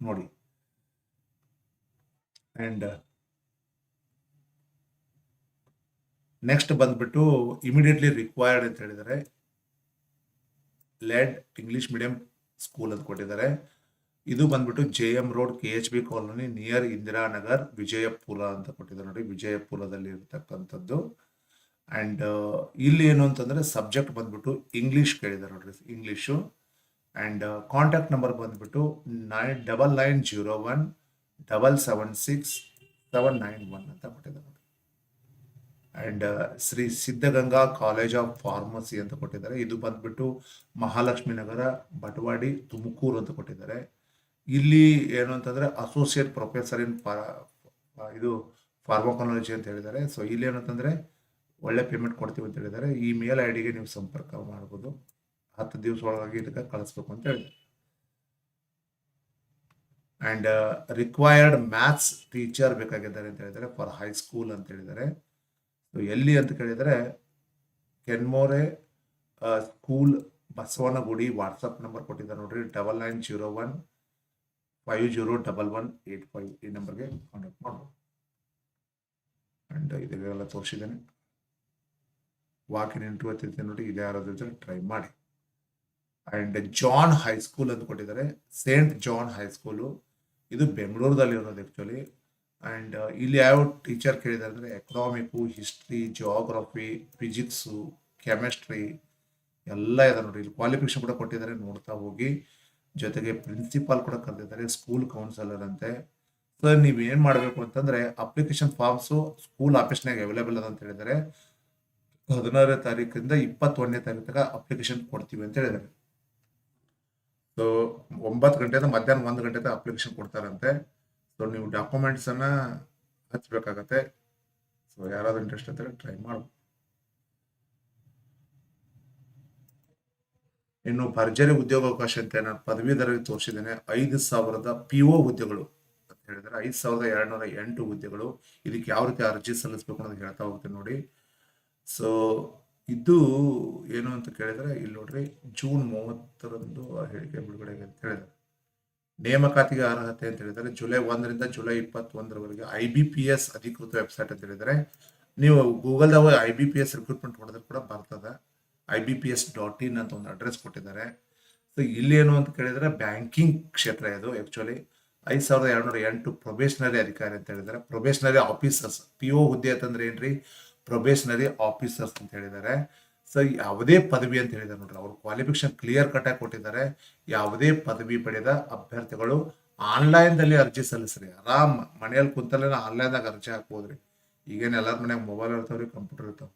ನೋಡಿ. ಆ್ಯಂಡ್ ನೆಕ್ಸ್ಟ್ ಬಂದ್ಬಿಟ್ಟು ಇಮಿಡಿಯೇಟ್ಲಿ ರಿಕ್ವೈರ್ಡ್ ಅಂತ ಹೇಳಿದರೆ ಲೆಡ್ ಇಂಗ್ಲಿಷ್ ಮೀಡಿಯಂ ಸ್ಕೂಲ್ ಅಂತ ಕೊಟ್ಟಿದ್ದಾರೆ. ಇದು ಬಂದ್ಬಿಟ್ಟು J M road K H B colony near Indiranagar Vijayapura ಅಂತ ಕೊಟ್ಟಿದ್ದಾರೆ ನೋಡಿ. ವಿಜಯಪುರದಲ್ಲಿ ಇರತಕ್ಕಂಥದ್ದು. ಆ್ಯಂಡ್ ಇಲ್ಲಿ ಏನು ಅಂತಂದರೆ ಸಬ್ಜೆಕ್ಟ್ ಬಂದ್ಬಿಟ್ಟು ಇಂಗ್ಲೀಷ್ ಕೇಳಿದ್ದಾರೆ ನೋಡ್ರಿ. ಇಂಗ್ಲೀಷು ಆ್ಯಂಡ್ ಕಾಂಟ್ಯಾಕ್ಟ್ ನಂಬರ್ ಬಂದ್ಬಿಟ್ಟು nine double nine zero one double seven six seven nine one ಅಂತ ಕೊಟ್ಟಿದ್ದಾರೆ. And Shri Siddaganga college of pharmacy ಅಂತ ಕೊಟ್ಟಿದ್ದಾರೆ. ಇದು ಬಂದ್ಬಿಟ್ಟು ಮಹಾಲಕ್ಷ್ಮಿ ನಗರ, ಬಟವಾಡಿ, ತುಮಕೂರು ಅಂತ ಕೊಟ್ಟಿದ್ದಾರೆ. ಇಲ್ಲಿ ಏನು ಅಂತಂದ್ರೆ ಅಸೋಸಿಯೇಟ್ ಪ್ರೊಫೆಸರ್ ಇನ್ ಇದು ಫಾರ್ಮಕಾಲಜಿ ಅಂತ ಹೇಳಿದ್ದಾರೆ. ಸೊ ಇಲ್ಲಿ ಏನಂತಂದ್ರೆ ಒಳ್ಳೆ ಪೇಮೆಂಟ್ ಕೊಡ್ತೀವಿ ಅಂತ ಹೇಳಿದ್ದಾರೆ. ಈ ಮೇಲ್ ಐ ಡಿಗೆ ನೀವು ಸಂಪರ್ಕ ಮಾಡ್ಬೋದು. ಹತ್ತು ದಿವಸ ಒಳಗಾಗಿ ಇದಕ್ಕೆ ಕಳಿಸ್ಬೇಕು ಅಂತ ಹೇಳಿದ್ದಾರೆ. ಆ್ಯಂಡ್ ರಿಕ್ವೈರ್ಡ್ ಮ್ಯಾಥ್ಸ್ ಟೀಚರ್ ಬೇಕಾಗಿದ್ದಾರೆ ಅಂತ ಹೇಳಿದ್ದಾರೆ. ಫಾರ್ ಹೈಸ್ಕೂಲ್ ಅಂತ ಹೇಳಿದ್ದಾರೆ. ಎಲ್ಲಿ ಅಂತ ಕೇಳಿದರೆ, Kenmore school Basavanagudi WhatsApp number ಕೊಟ್ಟಿದ್ದಾರೆ ನೋಡ್ರಿ. Double nine zero one five zero double one eight five ಈ ನಂಬರ್ಗೆ ಕಾಂಟ್ಯಾಕ್ಟ್ ಮಾಡ್ಬೋದು. ಆ್ಯಂಡ್ ಇದೆಲ್ಲ ತೋರಿಸಿದ್ದೇನೆ. ವಾಕಿನ್ ಇಂಟರ್ವ್ಯೂ ಅಂತ ನೋಡಿ, ಇದು ಯಾರಾದ್ರೂ ಟ್ರೈ ಮಾಡಿ. ಆ್ಯಂಡ್ ಜಾನ್ ಹೈಸ್ಕೂಲ್ ಅಂತ ಕೊಟ್ಟಿದ್ದಾರೆ. ಸೇಂಟ್ ಜಾನ್ ಹೈಸ್ಕೂಲು ಇದು ಬೆಂಗಳೂರದಲ್ಲಿ ಇರೋದು ಆ್ಯಕ್ಚುಲಿ ಆ್ಯಂಡ್ ಇಲ್ಲಿ ಯಾವ ಟೀಚರ್ ಕೇಳಿದೆ ಅಂದರೆ economic history geography physics chemistry ಎಲ್ಲ ಇದೆ ನೋಡಿ. ಇಲ್ಲಿ ಕ್ವಾಲಿಫಿಕೇಶನ್ ಕೂಡ ಕೊಟ್ಟಿದ್ದಾರೆ. ನೋಡ್ತಾ ಹೋಗಿ. ಜೊತೆಗೆ ಪ್ರಿನ್ಸಿಪಾಲ್ ಕೂಡ ಕರೆದಿದ್ದಾರೆ. ಸ್ಕೂಲ್ ಕೌನ್ಸಿಲರ್ ಅಂತೆ. ಸರ್ ನೀವು ಏನು ಮಾಡಬೇಕು ಅಂತಂದರೆ ಅಪ್ಲಿಕೇಶನ್ ಫಾರ್ಮ್ಸು ಸ್ಕೂಲ್ ಆಫೀಸ್ನಾಗ ಅವೈಲೇಬಲ್ ಅದ ಅಂತ ಹೇಳಿದ್ದಾರೆ. ಹದಿನಾರನೇ ತಾರೀಕಿಂದ ಇಪ್ಪತ್ತೊಂದನೇ ತಾರೀಕು ತನಕ ಅಪ್ಲಿಕೇಶನ್ ಕೊಡ್ತೀವಿ ಅಂತ ಹೇಳಿದ್ದಾರೆ. ಸೊ ಒಂಬತ್ತು ಗಂಟೆಯಿಂದ ಮಧ್ಯಾಹ್ನ ಒಂದು ಗಂಟೆ ಅಪ್ಲಿಕೇಶನ್ ಕೊಡ್ತಾರಂತೆ. ಸೊ ನೀವು ಡಾಕ್ಯುಮೆಂಟ್ಸ್ ಅನ್ನ ಹಚ್ಬೇಕಾಗತ್ತೆ. ಸೊ ಯಾರಾದ್ರೂ ಇಂಟ್ರೆಸ್ಟ್ ಅಂತ ಟ್ರೈ ಮಾಡ್ಬೋದು ಇನ್ನು ಭರ್ಜರಿ ಉದ್ಯೋಗಾವಕಾಶ ಅಂತ ನಾನು ಪದವೀಧರರಿಗೆ ತೋರಿಸಿದ್ದೇನೆ. ಐದು ಸಾವಿರದ ಪಿ ಒ ಹುದ್ದೆಗಳು ಅಂತ ಹೇಳಿದ್ರೆ. ಐದು ಸಾವಿರದ ಎರಡ್ನೂರ ಎಂಟು ಹುದ್ದೆಗಳು. ಇದಕ್ಕೆ ಯಾವ ರೀತಿ ಅರ್ಜಿ ಸಲ್ಲಿಸಬೇಕು ಅನ್ನೋದು ಹೇಳ್ತಾ ಹೋಗ್ತೀನಿ ನೋಡಿ. ಸೊ ಇದು ಏನು ಅಂತ ಕೇಳಿದ್ರೆ, ಇಲ್ಲಿ ನೋಡ್ರಿ, ಜೂನ್ ಮೂವತ್ತರಂದು ಹೇಳಿಕೆ ಬಿಡುಗಡೆ ಅಂತ ಹೇಳಿದ್ದಾರೆ ನೇಮಕಾತಿಗೆ ಅರ್ಹತೆ ಅಂತ ಹೇಳಿದರೆ ಜುಲೈ ಒಂದರಿಂದ ಜುಲೈ ಇಪ್ಪತ್ತೊಂದರವರೆಗೆ ಐ ಬಿ ಪಿ ಎಸ್ ಅಧಿಕೃತ ವೆಬ್ಸೈಟ್ ಅಂತ ಹೇಳಿದರೆ ನೀವು ಗೂಗಲ್ದಾಗ I B P S recruitment ಮಾಡಿದ್ರೆ ಕೂಡ ಬರ್ತದೆ. I B P S dot in ಅಂತ ಒಂದು ಅಡ್ರೆಸ್ ಕೊಟ್ಟಿದ್ದಾರೆ. ಸೊ ಏನು ಅಂತ ಕೇಳಿದರೆ ಬ್ಯಾಂಕಿಂಗ್ ಕ್ಷೇತ್ರ ಇದು ಆ್ಯಕ್ಚುಲಿ ಐದು ಸಾವಿರದ ಎರಡುನೂರ ಎಂಟು ಪ್ರೊಬೇಷನರಿ ಅಧಿಕಾರಿ ಅಂತ ಹೇಳಿದ್ದಾರೆ. ಪ್ರೊಬೇಷನರಿ ಆಫೀಸರ್ಸ್ ಪಿ ಓ ಹುದ್ದೆ ಅಂತಂದ್ರೆ ಏನ್ರಿ? ಪ್ರೊಬೇಷನರಿ ಆಫೀಸರ್ಸ್ ಅಂತ ಹೇಳಿದ್ದಾರೆ. ಸೊ ಯಾವುದೇ ಪದವಿ ಅಂತ ಹೇಳಿದಾರೆ ನೋಡ್ರಿ, ಅವ್ರ ಕ್ವಾಲಿಫಿಕೇಶನ್ ಕ್ಲಿಯರ್ ಕಟ್ ಆಗಿ ಕೊಟ್ಟಿದ್ದಾರೆ. ಯಾವುದೇ ಪದವಿ ಪಡೆದ ಅಭ್ಯರ್ಥಿಗಳು ಆನ್ಲೈನ್ದಲ್ಲಿ ಅರ್ಜಿ ಸಲ್ಲಿಸ್ರಿ. ಆರಾಮ್ ಮನೆಯಲ್ಲಿ ಕುಂತಲ್ಲೇ ಆನ್ಲೈನ್ದಾಗ ಅರ್ಜಿ ಹಾಕ್ಬೋದ್ರಿ. ಈಗೇನು ಎಲ್ಲರ ಮನ್ಯಾಗ ಮೊಬೈಲ್ ಇರ್ತಾವ್ರಿ ಕಂಪ್ಯೂಟರ್ ಇರ್ತಾವ.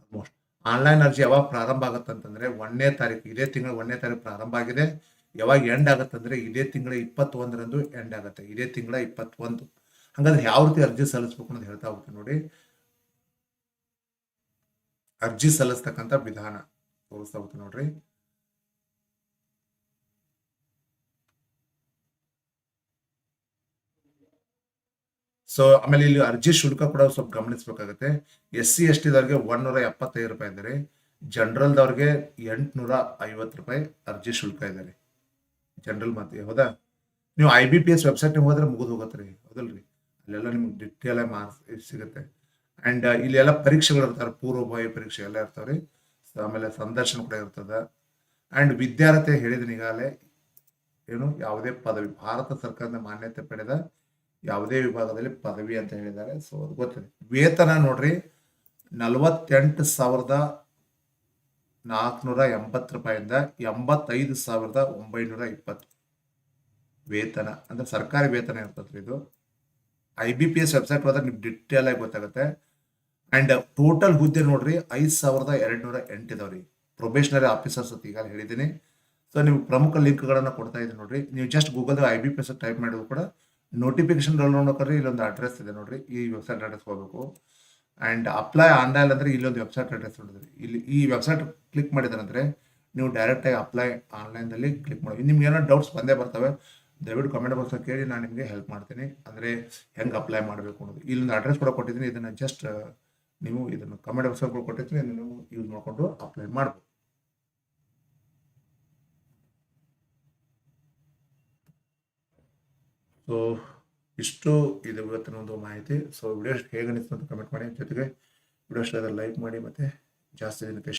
ಆಲ್ಮೋಸ್ಟ್ ಆನ್ಲೈನ್ ಅರ್ಜಿ ಯಾವಾಗ ಪ್ರಾರಂಭ ಆಗುತ್ತಂತಂದ್ರೆ ಒಂದನೇ ತಾರೀಕು, ಇದೇ ತಿಂಗಳ ಒಂದನೇ ತಾರೀಕು ಪ್ರಾರಂಭ ಆಗಿದೆ. ಯಾವಾಗ ಎಂಡ್ ಆಗುತ್ತಂದ್ರೆ ಇದೇ ತಿಂಗಳ ಇಪ್ಪತ್ತೊಂದರಂದು ಎಂಡ್ ಆಗುತ್ತೆ. ಇದೇ ತಿಂಗಳ ಇಪ್ಪತ್ತೊಂದು. ಹಂಗಾದ್ರೆ ಯಾವ ರೀತಿ ಅರ್ಜಿ ಸಲ್ಲಿಸ್ಬೇಕು ಅಂತ ಹೇಳ್ತಾ ಹೋಗ್ತೀನಿ ನೋಡಿ. ಅರ್ಜಿ ಸಲ್ಲಿಸ್ತಕ್ಕಂಥ ವಿಧಾನ ತೋರಿಸ್ತಾ ಹೋಗ್ತೀನಿ ನೋಡ್ರಿ. ಸೊ ಆಮೇಲೆ ಇಲ್ಲಿ ಅರ್ಜಿ ಶುಲ್ಕ ಕೂಡ ಸ್ವಲ್ಪ ಗಮನಿಸಬೇಕಾಗುತ್ತೆ. ಎಸ್ ಸಿ ಎಸ್ ಟಿದವ್ರಿಗೆ ಒಂದೂರ ಎಪ್ಪತ್ತೈದು ರೂಪಾಯಿ ಇದೆ ರೀ ಜನರಲ್ದವ್ರಿಗೆ ಎಂಟುನೂರ ಐವತ್ತು ರೂಪಾಯಿ ಅರ್ಜಿ ಶುಲ್ಕ ಇದೆ ರೀ ಜನರಲ್ ಮತ್ತೆ ಹೌದಾ? ನೀವು I B P S website ಹೋದ್ರೆ ಮುಗಿದು ಹೋಗತ್ತೆ ರೀ, ಹೌದಲ್ರಿ? ಅಲ್ಲೆಲ್ಲ ನಿಮ್ಗೆ ಡಿಟೇಲ್ ಆಗಿ ಮಾರ್ಕ್ಸ್ ಸಿಗುತ್ತೆ. ಅಂಡ್ ಇಲ್ಲಿ ಎಲ್ಲ ಪರೀಕ್ಷೆಗಳು ಇರ್ತಾರೆ ಪೂರ್ವಭಾವಿ ಪರೀಕ್ಷೆ ಎಲ್ಲ ಇರ್ತಾವೆ ರೀ ಸೊ ಆಮೇಲೆ ಸಂದರ್ಶನ ಕೂಡ ಇರ್ತದೆ. ಅಂಡ್ ವಿದ್ಯಾರ್ಥಿ ಹೇಳಿದ ಈಗಾಗಲೇ. ಏನು? ಯಾವುದೇ ಪದವಿ, ಭಾರತ ಸರ್ಕಾರದ ಮಾನ್ಯತೆ ಪಡೆದ ಯಾವುದೇ ವಿಭಾಗದಲ್ಲಿ ಪದವಿ ಅಂತ ಹೇಳಿದ್ದಾರೆ. ಸೊ ಅದು ಗೊತ್ತಿದೆ. ವೇತನ ನೋಡ್ರಿ, ನಲವತ್ತೆಂಟು ಸಾವಿರದ ನಾಲ್ಕುನೂರ ಎಂಬತ್ತು ರೂಪಾಯಿಂದ ಎಂಬತ್ತೈದು ಸಾವಿರದ ಒಂಬೈನೂರ ಇಪ್ಪತ್ತು. ವೇತನ, ಅಂದ್ರೆ ಸರ್ಕಾರಿ ವೇತನ ಇರ್ತದ್ರಿ ಇದು. I B P S website ಹೋದಾಗ ನಿಮ್ಗೆ ಡಿಟೇಲ್ ಆಗಿ ಗೊತ್ತಾಗುತ್ತೆ. ಅಂಡ್ ಟೋಟಲ್ ಹುದ್ದೆ ನೋಡ್ರಿ ಐದ್ ಸಾವಿರದ ಎರಡು ನೂರ ಎಂಟು ಇದಾವ್ರಿ ಪ್ರೊಬೇಷನರಿ ಆಫೀಸರ್ಸ್ ಅಂತ ಈಗ ಹೇಳಿದ್ದೀನಿ. ಸೊ ನೀವು ಪ್ರಮುಖ ಲಿಂಕ್ಗಳನ್ನು ಕೊಡ್ತಾ ಇದ್ದೀನಿ ನೋಡ್ರಿ. ನೀವು just Google I B P S type ಮಾಡಿದ್ರು ಕೂಡ ನೋಟಿಫಿಕೇಶನ್ ಮಾಡ್ರಿ ಇಲ್ಲೊಂದು ಅಡ್ರೆಸ್ ಇದೆ ನೋಡ್ರಿ. ಈ ವೆಬ್ಸೈಟ್ ಅಡ್ರೆಸ್ ಹೋಗಬೇಕು. ಆ್ಯಂಡ್ ಅಪ್ಲೈ ಆನ್ಲೈನ್ ಅಂದರೆ ಇಲ್ಲೊಂದು ವೆಬ್ಸೈಟ್ ಅಡ್ರೆಸ್ ನೋಡಿದ್ರಿ. ಇಲ್ಲಿ ಈ ವೆಬ್ಸೈಟ್ ಕ್ಲಿಕ್ ಮಾಡಿದ್ರಂದ್ರೆ ನೀವು ಡೈರೆಕ್ಟಾಗಿ ಅಪ್ಲೈ ಆನ್ಲೈನಲ್ಲಿ ಕ್ಲಿಕ್ ಮಾಡಿ. ನಿಮ್ಗೆ ಏನೋ ಡೌಟ್ಸ್ ಬಂದೇ ಬರ್ತವೆ, ದಯವಿಟ್ಟು ಕಮೆಂಟ್ ಬಾಕ್ಸ್ ಕೇಳಿ, ನಾನು ನಿಮಗೆ ಹೆಲ್ಪ್ ಮಾಡ್ತೀನಿ. ಅಂದರೆ ಹೆಂಗೆ ಅಪ್ಲೈ ಮಾಡಬೇಕು ಅನ್ನೋದು. ಇಲ್ಲೊಂದು ಅಡ್ರೆಸ್ ಕೂಡ ಕೊಟ್ಟಿದ್ದೀನಿ. ಇದನ್ನು ಜಸ್ಟ್ ನೀವು ಇದನ್ನು ಕಮೆಂಟ್ ಬಾಕ್ಸ್ ಅಲ್ಲಿ ಕೊಟ್ಟಿರ್ತೀನಿ ಇದನ್ನು ನೀವು ಯೂಸ್ ಮಾಡಿಕೊಂಡು ಅಪ್ಲೈ ಮಾಡ್ಬೋದು. ಸೊ ಇಷ್ಟು ಇದು ಇವತ್ತಿನ ಒಂದು ಮಾಹಿತಿ. ಸೊ ವಿಡಿಯೋ ಹೇಗೆ ಅನಿಸ್ತು ಅಂತ ಕಮೆಂಟ್ ಮಾಡಿ. ಜೊತೆಗೆ ವಿಡಿಯೋ ಇಷ್ಟ ಲೈಕ್ ಮಾಡಿ ಮತ್ತು ಜಾಸ್ತಿ ಜನಕ್ಕೆ